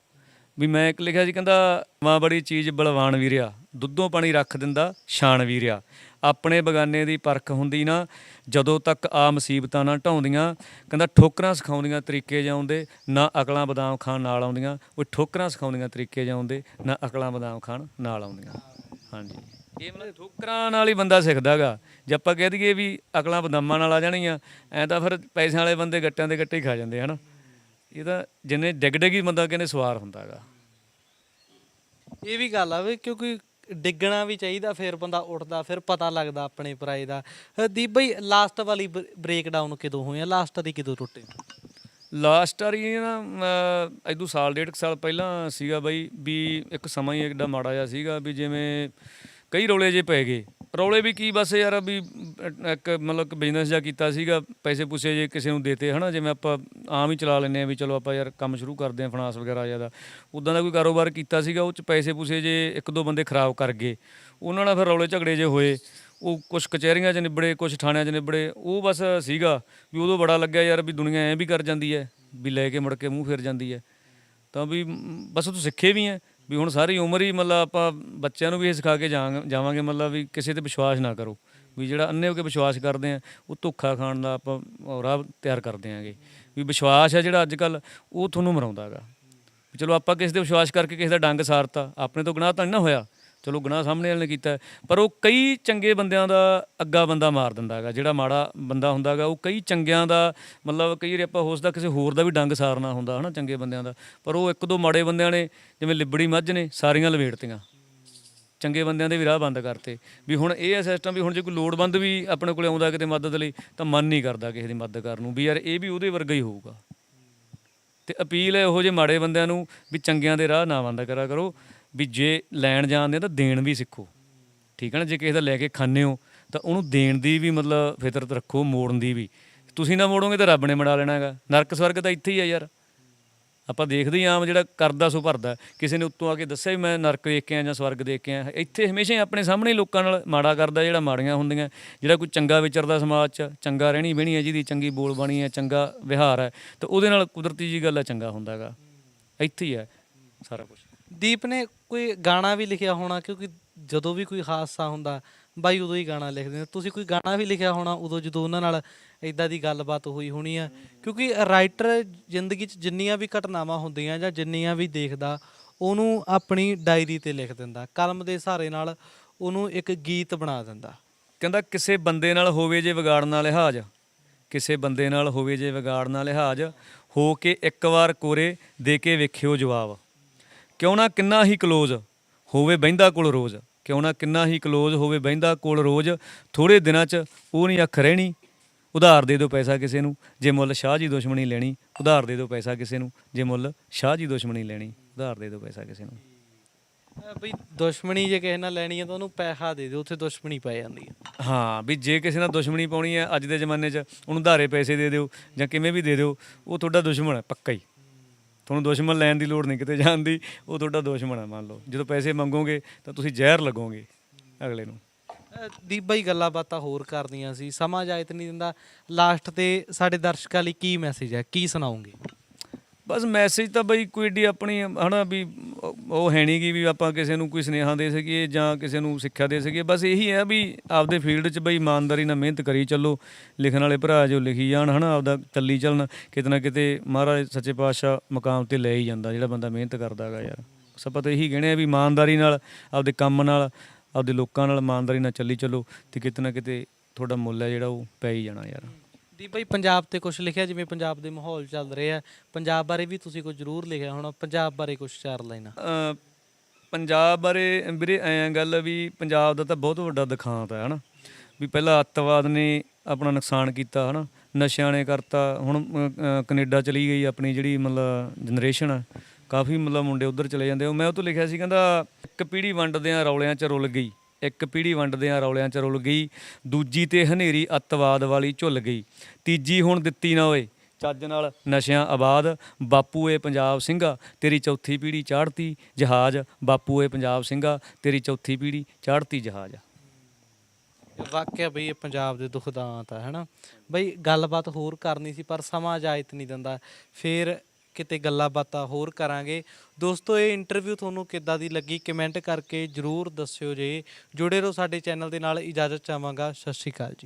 ਵੀ ਮੈਂ ਇੱਕ ਲਿਖਿਆ ਸੀ, ਕਹਿੰਦਾ, ਮਾਂ ਬੜੀ ਚੀਜ਼ ਬਲਵਾਨ ਵੀਰਿਆ, ਦੁੱਧੋਂ ਪਾਣੀ ਰੱਖ ਦਿੰਦਾ ਸ਼ਾਨ ਵੀਰਿਆ। ਆਪਣੇ ਬਗਾਨੇ ਦੀ ਪਰਖ ਹੁੰਦੀ ਨਾ, ਜਦੋਂ ਤੱਕ ਆ ਮੁਸੀਬਤਾਂ ਨਾ ਢਾਉਂਦੀਆਂ, ਕਹਿੰਦਾ, ਠੋਕਰਾਂ ਸਿਖਾਉਂਦੀਆਂ ਤਰੀਕੇ ਜਾਉਂਦੇ ਨਾ ਅਕਲਾਂ ਬਦਾਮ ਖਾਣ ਨਾਲ ਆਉਂਦੀਆਂ। ਉਹ ਠੋਕਰਾਂ ਸਿਖਾਉਂਦੀਆਂ ਤਰੀਕੇ ਜਾਉਂਦੇ ਨਾ ਅਕਲਾਂ ਬਦਾਮ ਖਾਣ ਨਾਲ ਆਉਂਦੀਆਂ। ਹਾਂਜੀ। ਇਹ ਮਤਲਬ ਠੋਕਰਾਂ ਨਾਲ ਹੀ ਬੰਦਾ ਸਿੱਖਦਾਗਾ। ਜੇ ਆਪਾਂ ਕਹਿ ਦਈਏ ਵੀ ਅਕਲਾਂ ਬਦਾਮਾਂ ਨਾਲ ਆ ਜਾਣਗੀਆਂ ਐ ਤਾਂ ਫਿਰ ਪੈਸਿਆਂ ਵਾਲੇ ਬੰਦੇ ਗੱਟਾਂ ਦੇ ਗੱਟੇ ਹੀ ਖਾ ਜਾਂਦੇ ਹਨਾ? ਇਹ ਤਾਂ ਜਿੰਨੇ ਡਿੱਗ ਡਿੱਗ ਹੀ ਬੰਦਾ ਕਹਿੰਦੇ ਸਵਾਰ ਹੁੰਦਾਗਾ। ਇਹ ਵੀ ਗੱਲ ਆ ਵੀ ਕਿਉਂਕਿ ਡਿੱਗਣਾ ਵੀ ਚਾਹੀਦਾ ਫਿਰ ਬੰਦਾ ਉੱਠਦਾ ਫਿਰ ਪਤਾ ਲੱਗਦਾ ਆਪਣੇ ਪਰਾਏ ਦਾ। ਦੀਪ ਬਾਈ ਲਾਸਟ ਵਾਲੀ ਬ੍ਰੇਕ ਡਾਊਨ ਕਦੋਂ ਹੋਇਆ ਲਾਸਟ ਦੀ ਕਦੋਂ ਟੁੱਟੇ? ਲਾਸਟ ਵਾਰੀ ਨਾ ਇਦੋਂ ਸਾਲ ਡੇਢ ਕੁ ਸਾਲ ਪਹਿਲਾਂ ਸੀਗਾ ਬਾਈ ਵੀ ਇੱਕ ਸਮਾਂ ਹੀ ਐਡਾ ਮਾੜਾ ਜਿਹਾ ਸੀਗਾ ਵੀ ਜਿਵੇਂ ਕਈ ਰੌਲੇ ਜੇ ਪੈ ਗਏ। ਰੌਲੇ ਵੀ ਕੀ ਬਸ ਯਾਰ ਵੀ, ਇੱਕ ਮਤਲਬ ਕਿ ਬਿਜ਼ਨਸ ਜਿਹਾ ਕੀਤਾ ਸੀਗਾ, ਪੈਸੇ ਪੂਸੇ ਜੇ ਕਿਸੇ ਨੂੰ ਦੇਤੇ, ਹਨਾ, ਜਿਵੇਂ ਆਪਾਂ ਆਮ ਹੀ ਚਲਾ ਲੈਂਦੇ ਆ ਵੀ ਚਲੋ ਆਪਾਂ ਯਾਰ ਕੰਮ ਸ਼ੁਰੂ ਕਰਦੇ ਆ ਫਾਈਨਾਂਸ ਵਗੈਰਾ ਜ਼ਿਆਦਾ। ਉਦਾਂ ਦਾ ਕੋਈ ਕਾਰੋਬਾਰ ਕੀਤਾ ਸੀਗਾ, ਉਹ ਚ ਪੈਸੇ ਪੂਸੇ ਜੇ ਇੱਕ ਦੋ ਬੰਦੇ ਖਰਾਬ ਕਰ ਗਏ। ਉਹਨਾਂ ਨਾਲ ਫਿਰ ਰੌਲੇ ਝਗੜੇ ਜੇ ਹੋਏ, ਉਹ ਕੁਝ ਕਚਹਿਰੀਆਂ 'ਚ ਨਿਬੜੇ ਕੁਝ ਥਾਣਿਆਂ 'ਚ ਨਿਬੜੇ, ਉਹ ਬਸ ਸੀਗਾ ਵੀ ਉਦੋਂ ਬੜਾ ਲੱਗਿਆ ਯਾਰ ਵੀ ਦੁਨੀਆ ਐਂ ਵੀ ਕਰ ਜਾਂਦੀ ਹੈ ਵੀ ਲੈ ਕੇ ਮੁੜ ਕੇ ਮੂੰਹ ਫਿਰ ਜਾਂਦੀ ਹੈ ਤਾਂ ਵੀ ਬਸ ਉਹ ਤੋਂ ਸਿੱਖੇ ਵੀ ਹੈ ਵੀ ਹੁਣ ਸਾਰੀ ਉਮਰ ਹੀ ਮਤਲਬ ਆਪਾਂ ਬੱਚਿਆਂ ਨੂੰ ਵੀ ਇਹ ਸਿਖਾ ਕੇ ਜਾਵਾਂਗੇ ਮਤਲਬ ਵੀ ਕਿਸੇ ਤੇ ਵਿਸ਼ਵਾਸ ਨਾ ਕਰੋ। ਵੀ ਜਿਹੜਾ ਅੰਨੇ ਹੋ ਕੇ ਵਿਸ਼ਵਾਸ ਕਰਦੇ ਆ, ਉਹ ਧੋਖਾ ਖਾਣ ਦਾ ਆਪਾਂ ਰਾਹ ਤਿਆਰ ਕਰਦੇ ਆਂਗੇ। ਵੀ ਵਿਸ਼ਵਾਸ ਹੈ ਜਿਹੜਾ ਅੱਜ ਕੱਲ ਉਹ ਤੁਹਾਨੂੰ ਮਰਾਉਂਦਾ ਹੈਗਾ ਵੀ ਚਲੋ ਆਪਾਂ ਕਿਸੇ ਤੇ ਵਿਸ਼ਵਾਸ ਕਰਕੇ ਕਿਸੇ ਦਾ ਡੰਗ ਸਾਰਤਾ, ਆਪਣੇ ਤੋਂ ਗੁਨਾਹ ਤਾਂ ਨਹੀਂ ਨਾ ਹੋਇਆ। ਚਲੋ ਗੁਨਾਹ ਸਾਹਮਣੇ ਵਾਲੇ ਨੇ ਕੀਤਾ ਪਰ ਉਹ ਕਈ ਚੰਗੇ ਬੰਦਿਆਂ ਦਾ ਅੱਗਾ ਬੰਦਾ ਮਾਰ ਦਿੰਦਾ ਹੈਗਾ, ਜਿਹੜਾ ਮਾੜਾ ਬੰਦਾ ਹੁੰਦਾ ਹੈਗਾ, ਉਹ ਕਈ ਚੰਗਿਆਂ ਦਾ ਮਤਲਬ ਕਈ ਵਾਰੀ ਆਪਾਂ ਹੋ ਸਕਦਾ ਕਿਸੇ ਹੋਰ ਦਾ ਵੀ ਡੰਗ ਸਾਰਨਾ ਹੁੰਦਾ ਹਨਾ ਚੰਗੇ ਬੰਦਿਆਂ ਦਾ, ਪਰ ਉਹ ਇੱਕ ਦੋ ਮਾੜੇ ਬੰਦਿਆਂ ਨੇ ਜਿਵੇਂ ਲਿਬੜੀ ਮੱਝ ਨੇ ਸਾਰੀਆਂ ਲਵੇੜਤੀਆਂ। ਚੰਗੇ ਬੰਦਿਆਂ ਦੇ ਵੀ ਰਾਹ ਬੰਦ ਕਰਤੇ, ਵੀ ਹੁਣ ਇਹ ਹੈ ਸਿਸਟਮ ਵੀ ਹੁਣ ਜੇ ਕੋਈ ਲੋੜਵੰਦ ਵੀ ਆਪਣੇ ਕੋਲੇ ਆਉਂਦਾ ਕਿਤੇ ਮਦਦ ਲਈ, ਤਾਂ ਮਨ ਨਹੀਂ ਕਰਦਾ ਕਿਸੇ ਦੀ ਮਦਦ ਕਰਨ ਨੂੰ, ਵੀ ਯਾਰ ਇਹ ਵੀ ਉਹਦੇ ਵਰਗਾ ਹੀ ਹੋਊਗਾ। ਤੇ ਅਪੀਲ ਹੈ ਉਹੋ ਜਿਹੇ ਮਾੜੇ ਬੰਦਿਆਂ ਨੂੰ ਵੀ ਚੰਗਿਆਂ ਦੇ ਰਾਹ ਨਾ ਬੰਦ ਕਰਾ ਕਰੋ ਵੀ ਜੇ ਲੈਣ ਜਾਣਦੇ ਆ ਤਾਂ ਦੇਣ ਵੀ ਸਿੱਖੋ। ਠੀਕ ਹੈ ਨਾ? ਜੇ ਕਿਸੇ ਦਾ ਲੈ ਕੇ ਖਾਂਦੇ ਹੋ ਤਾਂ ਉਹਨੂੰ ਦੇਣ ਦੀ ਵੀ ਮਤਲਬ ਫਿਤਰਤ ਰੱਖੋ, ਮੋੜਨ ਦੀ ਵੀ। ਤੁਸੀਂ ਨਾ ਮੋੜੋਗੇ ਤਾਂ ਰੱਬ ਨੇ ਮੜਾ ਲੈਣਾ ਹੈਗਾ। ਨਰਕ ਸਵਰਗ ਤਾਂ ਇੱਥੇ ਹੀ ਆ ਯਾਰ। ਆਪਾਂ ਦੇਖਦੇ ਹੀ ਆਮ ਜਿਹੜਾ ਕਰਦਾ ਸੋ ਭਰਦਾ। ਕਿਸੇ ਨੇ ਉੱਤੋਂ ਆ ਕੇ ਦੱਸਿਆ ਵੀ ਮੈਂ ਨਰਕ ਦੇਖ ਕੇ ਆਇਆ ਜਾਂ ਸਵਰਗ ਦੇਖ ਕੇ ਆ ਇੱਥੇ ਹਮੇਸ਼ਾ ਹੀ ਆਪਣੇ ਸਾਹਮਣੇ ਲੋਕਾਂ ਨਾਲ ਮਾੜਾ ਕਰਦਾ ਜਿਹੜਾ ਮਾੜੀਆਂ ਹੁੰਦੀਆਂ। ਜਿਹੜਾ ਕੋਈ ਚੰਗਾ ਵਿਚਰਦਾ ਸਮਾਜ 'ਚ, ਚੰਗਾ ਰਹਿਣੀ ਬਹਿਣੀ ਹੈ ਜਿਹਦੀ ਚੰਗੀ ਬੋਲ ਬਾਣੀ ਹੈ, ਚੰਗਾ ਵਿਹਾਰ ਹੈ, ਤਾਂ ਉਹਦੇ ਨਾਲ ਕੁਦਰਤੀ ਜੀ ਗੱਲ ਹੈ, ਚੰਗਾ ਹੁੰਦਾ ਹੈਗਾ। ਇੱਥੇ ਹੀ ਹੈ ਸਾਰਾ ਕੁਝ ਦੀਪ ਨੇ ਕੋਈ ਗਾਣਾ ਵੀ ਲਿਖਿਆ ਹੋਣਾ, ਕਿਉਂਕਿ ਜਦੋਂ ਵੀ ਕੋਈ ਹਾਦਸਾ ਹੁੰਦਾ, ਬਾਈ ਉਦੋਂ ਹੀ ਗਾਣਾ ਲਿਖਦੇ ਨੇ। ਤੁਸੀਂ ਕੋਈ ਗਾਣਾ ਵੀ ਲਿਖਿਆ ਹੋਣਾ, ਉਦੋਂ ਜਦੋਂ ਉਹਨਾਂ ਨਾਲ ਇਦਾਂ ਦੀ ਗੱਲਬਾਤ ਹੋਈ ਹੋਣੀ ਆ। ਕਿਉਂਕਿ ਰਾਈਟਰ ਜ਼ਿੰਦਗੀ 'ਚ ਜਿੰਨੀਆਂ ਵੀ ਘਟਨਾਵਾਂ ਹੁੰਦੀਆਂ ਜਾਂ ਜਿੰਨੀਆਂ ਵੀ ਦੇਖਦਾ, ਉਹਨੂੰ ਆਪਣੀ ਡਾਇਰੀ ਤੇ ਲਿਖ ਦਿੰਦਾ, ਕਲਮ ਦੇ ਸਹਾਰੇ ਨਾਲ ਉਹਨੂੰ ਇੱਕ ਗੀਤ ਬਣਾ ਦਿੰਦਾ। ਕਹਿੰਦਾ, ਕਿਸੇ ਬੰਦੇ ਨਾਲ ਹੋਵੇ ਜੇ ਵਿਗਾੜਨਾ ਲਿਹਾਜ਼, ਕਿਸੇ ਬੰਦੇ ਨਾਲ ਹੋਵੇ ਜੇ ਵਿਗਾੜਨਾ ਲਿਹਾਜ਼, ਹੋ ਕੇ ਇੱਕ ਵਾਰ ਕੋਰੇ ਦੇ ਕੇ ਵੇਖਿਓ ਜਵਾਬ। ਕਿਉਂ ਨਾ ਕਿੰਨਾ ਹੀ ਕਲੋਜ਼ ਹੋਵੇ ਬਹਿੰਦਾ ਕੋਲ ਰੋਜ਼ ਕਿਉਂ ਨਾ ਕਿੰਨਾ ਹੀ ਕਲੋਜ਼ ਹੋਵੇ ਬਹਿੰਦਾ ਕੋਲ ਰੋਜ਼ ਥੋੜੇ ਦਿਨਾਂ 'ਚ ਉਹ ਨਹੀਂ ਅੱਖ ਰਹਿਣੀ। ਉਧਾਰ ਦੇ ਦਿਓ ਪੈਸਾ ਕਿਸੇ ਨੂੰ ਜੇ ਮੁੱਲ ਸ਼ਾਹ ਜੀ ਦੁਸ਼ਮਣੀ ਲੈਣੀ ਉਧਾਰ ਦੇ ਦਿਓ ਪੈਸਾ ਕਿਸੇ ਨੂੰ ਜੇ ਮੁੱਲ ਸ਼ਾਹ ਜੀ ਦੁਸ਼ਮਣੀ ਲੈਣੀ ਉਧਾਰ ਦੇ ਦਿਓ ਪੈਸਾ ਕਿਸੇ ਨੂੰ। ਬਈ ਦੁਸ਼ਮਣੀ ਜੇ ਕਿਸੇ ਨਾਲ ਲੈਣੀ ਹੈ ਤਾਂ ਉਹਨੂੰ ਪੈਸਾ ਦੇ ਦਿਓ ਉੱਥੇ ਦੁਸ਼ਮਣੀ ਪੈ ਜਾਂਦੀ ਹੈ ਹਾਂ ਵੀ ਜੇ ਕਿਸੇ ਨਾਲ ਦੁਸ਼ਮਣੀ ਪਾਉਣੀ ਹੈ ਅੱਜ ਦੇ ਜ਼ਮਾਨੇ 'ਚ ਉਹਨੂੰ ਧਾਰੇ ਪੈਸੇ ਦੇ ਦਿਓ ਜਾਂ ਕਿਵੇਂ ਵੀ ਦੇ ਦਿਓ ਉਹ ਤੁਹਾਡਾ ਦੁਸ਼ਮਣ ਹੈ ਪੱਕਾ ਹੀ। ਤੁਹਾਨੂੰ ਦੁਸ਼ਮਣ ਲੈਣ ਦੀ ਲੋੜ ਨਹੀਂ, ਕਿਤੇ ਜਾਣ ਦੀ। ਉਹ ਤੁਹਾਡਾ ਦੁਸ਼ਮਣ ਹੈ ਮੰਨ ਲਓ। ਜਦੋਂ ਪੈਸੇ ਮੰਗੋਗੇ, ਤਾਂ ਤੁਸੀਂ ਜ਼ਹਿਰ ਲੱਗੋਗੇ ਅਗਲੇ ਨੂੰ। ਅਹ ਦੀਪ ਬਾਈ, ਗੱਲਾਂ ਬਾਤਾਂ ਹੋਰ ਕਰਦੀਆਂ ਸੀ। ਸਮਾਂ ਜਾਇਤ ਨਹੀਂ ਦਿੰਦਾ। ਲਾਸਟ ਤੇ ਸਾਡੇ ਦਰਸ਼ਕਾਂ ਲਈ ਕੀ ਮੈਸੇਜ ਹੈ? ਕੀ ਸੁਣਾਉਂਗੇ ਬਸ ਮੈਸੇਜ ਤਾਂ ਬਈ ਕੋਈ ਏਡੀ ਆਪਣੀ, ਹਨਾ ਵੀ ਉਹ- ਹੈ ਨਹੀਂ ਗੀ ਵੀ ਆਪਾਂ ਕਿਸੇ ਨੂੰ ਕੋਈ ਸੁਨੇਹਾ ਦੇ ਸਕੀਏ ਜਾਂ ਕਿਸੇ ਨੂੰ ਸਿੱਖਿਆ ਦੇ ਸਕੀਏ। ਬਸ ਇਹੀ ਹੈ ਵੀ ਆਪਦੇ ਫੀਲਡ 'ਚ ਬਈ ਇਮਾਨਦਾਰੀ ਨਾਲ ਮਿਹਨਤ ਕਰੀ ਚੱਲੋ, ਲਿਖਣ ਵਾਲੇ ਭਰਾ ਜੋ ਲਿਖੀ ਜਾਣ, ਹਨਾ, ਆਪਦਾ ਚੱਲੀ ਚੱਲਣ, ਕਿਤੇ ਨਾ ਕਿਤੇ ਮਹਾਰਾਜ ਸੱਚੇ ਪਾਤਸ਼ਾਹ ਮਕਾਮ ਤੇ ਲੈ ਹੀ ਜਾਂਦਾ ਜਿਹੜਾ ਬੰਦਾ ਮਿਹਨਤ ਕਰਦਾ ਹੈਗਾ ਯਾਰ। ਸਭ ਤਾਂ ਇਹੀ ਕਹਿਣੇ ਆ ਵੀ ਇਮਾਨਦਾਰੀ ਨਾਲ, ਆਪਦੇ ਕੰਮ ਨਾਲ, ਆਪਦੇ ਲੋਕਾਂ ਨਾਲ ਇਮਾਨਦਾਰੀ ਨਾਲ ਚੱਲੀ ਚੱਲੋ ਤੇ ਕਿਤੇ ਨਾ ਕਿਤੇ ਤੁਹਾਡਾ ਮੁੱਲ ਹੈ ਜਿਹੜਾ ਉਹ ਪੈ ਹੀ ਜਾਣਾ ਯਾਰ। ਦੀਪ ਬਾਈ ਪੰਜਾਬ ਤੇ ਕੁਝ ਲਿਖਿਆ ਜਿਵੇਂ ਪੰਜਾਬ ਦੇ ਮਾਹੌਲ ਚੱਲ ਰਿਹਾ ਪੰਜਾਬ ਬਾਰੇ ਵੀ ਤੁਸੀਂ ਕੁਝ ਜ਼ਰੂਰ ਲਿਖਿਆ ਹੋਣਾ ਪੰਜਾਬ ਬਾਰੇ ਕੁਝ ਚਾਰ ਲਾਈਨਾਂ। ਅ, ਪੰਜਾਬ ਬਾਰੇ ਵੀਰੇ ਐਂ ਗੱਲ ਆ ਵੀ ਪੰਜਾਬ ਦਾ ਤਾਂ ਬਹੁਤ ਵੱਡਾ ਦਿਖਾਂਤ ਹੈ ਹਨਾ। ਵੀ ਪਹਿਲਾਂ ਅੱਤਵਾਦ ਨੇ ਆਪਣਾ ਨੁਕਸਾਨ ਕੀਤਾ ਹਨਾ। ਨਸ਼ਿਆਂ ਨੇ ਕਰਤਾ ਹੁਣ ਅ, ਅ, ਕੈਨੇਡਾ ਚਲੀ ਗਈ ਆਪਣੀ ਜਿਹੜੀ ਮਤਲਬ ਜਨਰੇਸ਼ਨ ਆ ਕਾਫੀ ਮਤਲਬ ਮੁੰਡੇ ਉਧਰ ਚਲੇ ਜਾਂਦੇ ਉਹ ਮੈਂ ਉਹ ਤੋਂ ਲਿਖਿਆ ਸੀ ਕਹਿੰਦਾ ਇੱਕ ਪੀੜ੍ਹੀ ਵੰਡਦਿਆਂ ਰੌਲਿਆਂ 'ਚ ਰੁਲ ਗਈ। ਇੱਕ ਪੀੜ੍ਹੀ ਵੰਡਦਿਆਂ ਰੌਲਿਆਂ 'ਚ ਰੁਲ ਗਈ। ਦੂਜੀ ਤੇ ਹਨੇਰੀ ਅੱਤਵਾਦ ਵਾਲੀ ਝੁੱਲ ਗਈ। ਤੀਜੀ ਹੁਣ ਦਿੱਤੀ ਨਾ ਓਏ, ਚੱਜ ਨਾਲ ਨਸ਼ਿਆਂ ਆਬਾਦ। ਬਾਪੂ ਏ ਪੰਜਾਬ ਸਿੰਘਾ, ਤੇਰੀ ਚੌਥੀ ਪੀੜ੍ਹੀ ਚਾੜਤੀ ਜਹਾਜ਼। ਬਾਪੂ ਏ ਪੰਜਾਬ ਸਿੰਘਾ, ਤੇਰੀ ਚੌਥੀ ਪੀੜ੍ਹੀ ਚਾੜਤੀ ਜਹਾਜ਼। ਵਾਕਿਆ ਬਈ ਇਹ ਪੰਜਾਬ ਦੇ ਦੁੱਖ ਦਾ ਹੈ ਹੈਨਾ? ਬਈ ਗੱਲਬਾਤ ਹੋਰ ਕਰਨੀ ਸੀ, ਪਰ ਸਮਾਂ ਇਜਾਜ਼ਤ ਨਹੀਂ ਦਿੰਦਾ। ਫੇਰ ਕਿਤੇ ਗੱਲਾਂ ਬਾਤਾਂ ਹੋਰ ਕਰਾਂਗੇ। ਦੋਸਤੋ, ਇਹ ਇੰਟਰਵਿਊ ਤੁਹਾਨੂੰ ਕਿੱਦਾਂ ਦੀ ਲੱਗੀ? ਕਮੈਂਟ ਕਰਕੇ ਜਰੂਰ ਦੱਸਿਓ ਜੇ। ਜੁੜੇ ਰਹੋ ਸਾਡੇ ਚੈਨਲ ਦੇ ਨਾਲ। ਇਜਾਜ਼ਤ ਚਾਹਾਂਗਾ। ਸਤਿ ਸ਼੍ਰੀ ਅਕਾਲ ਜੀ।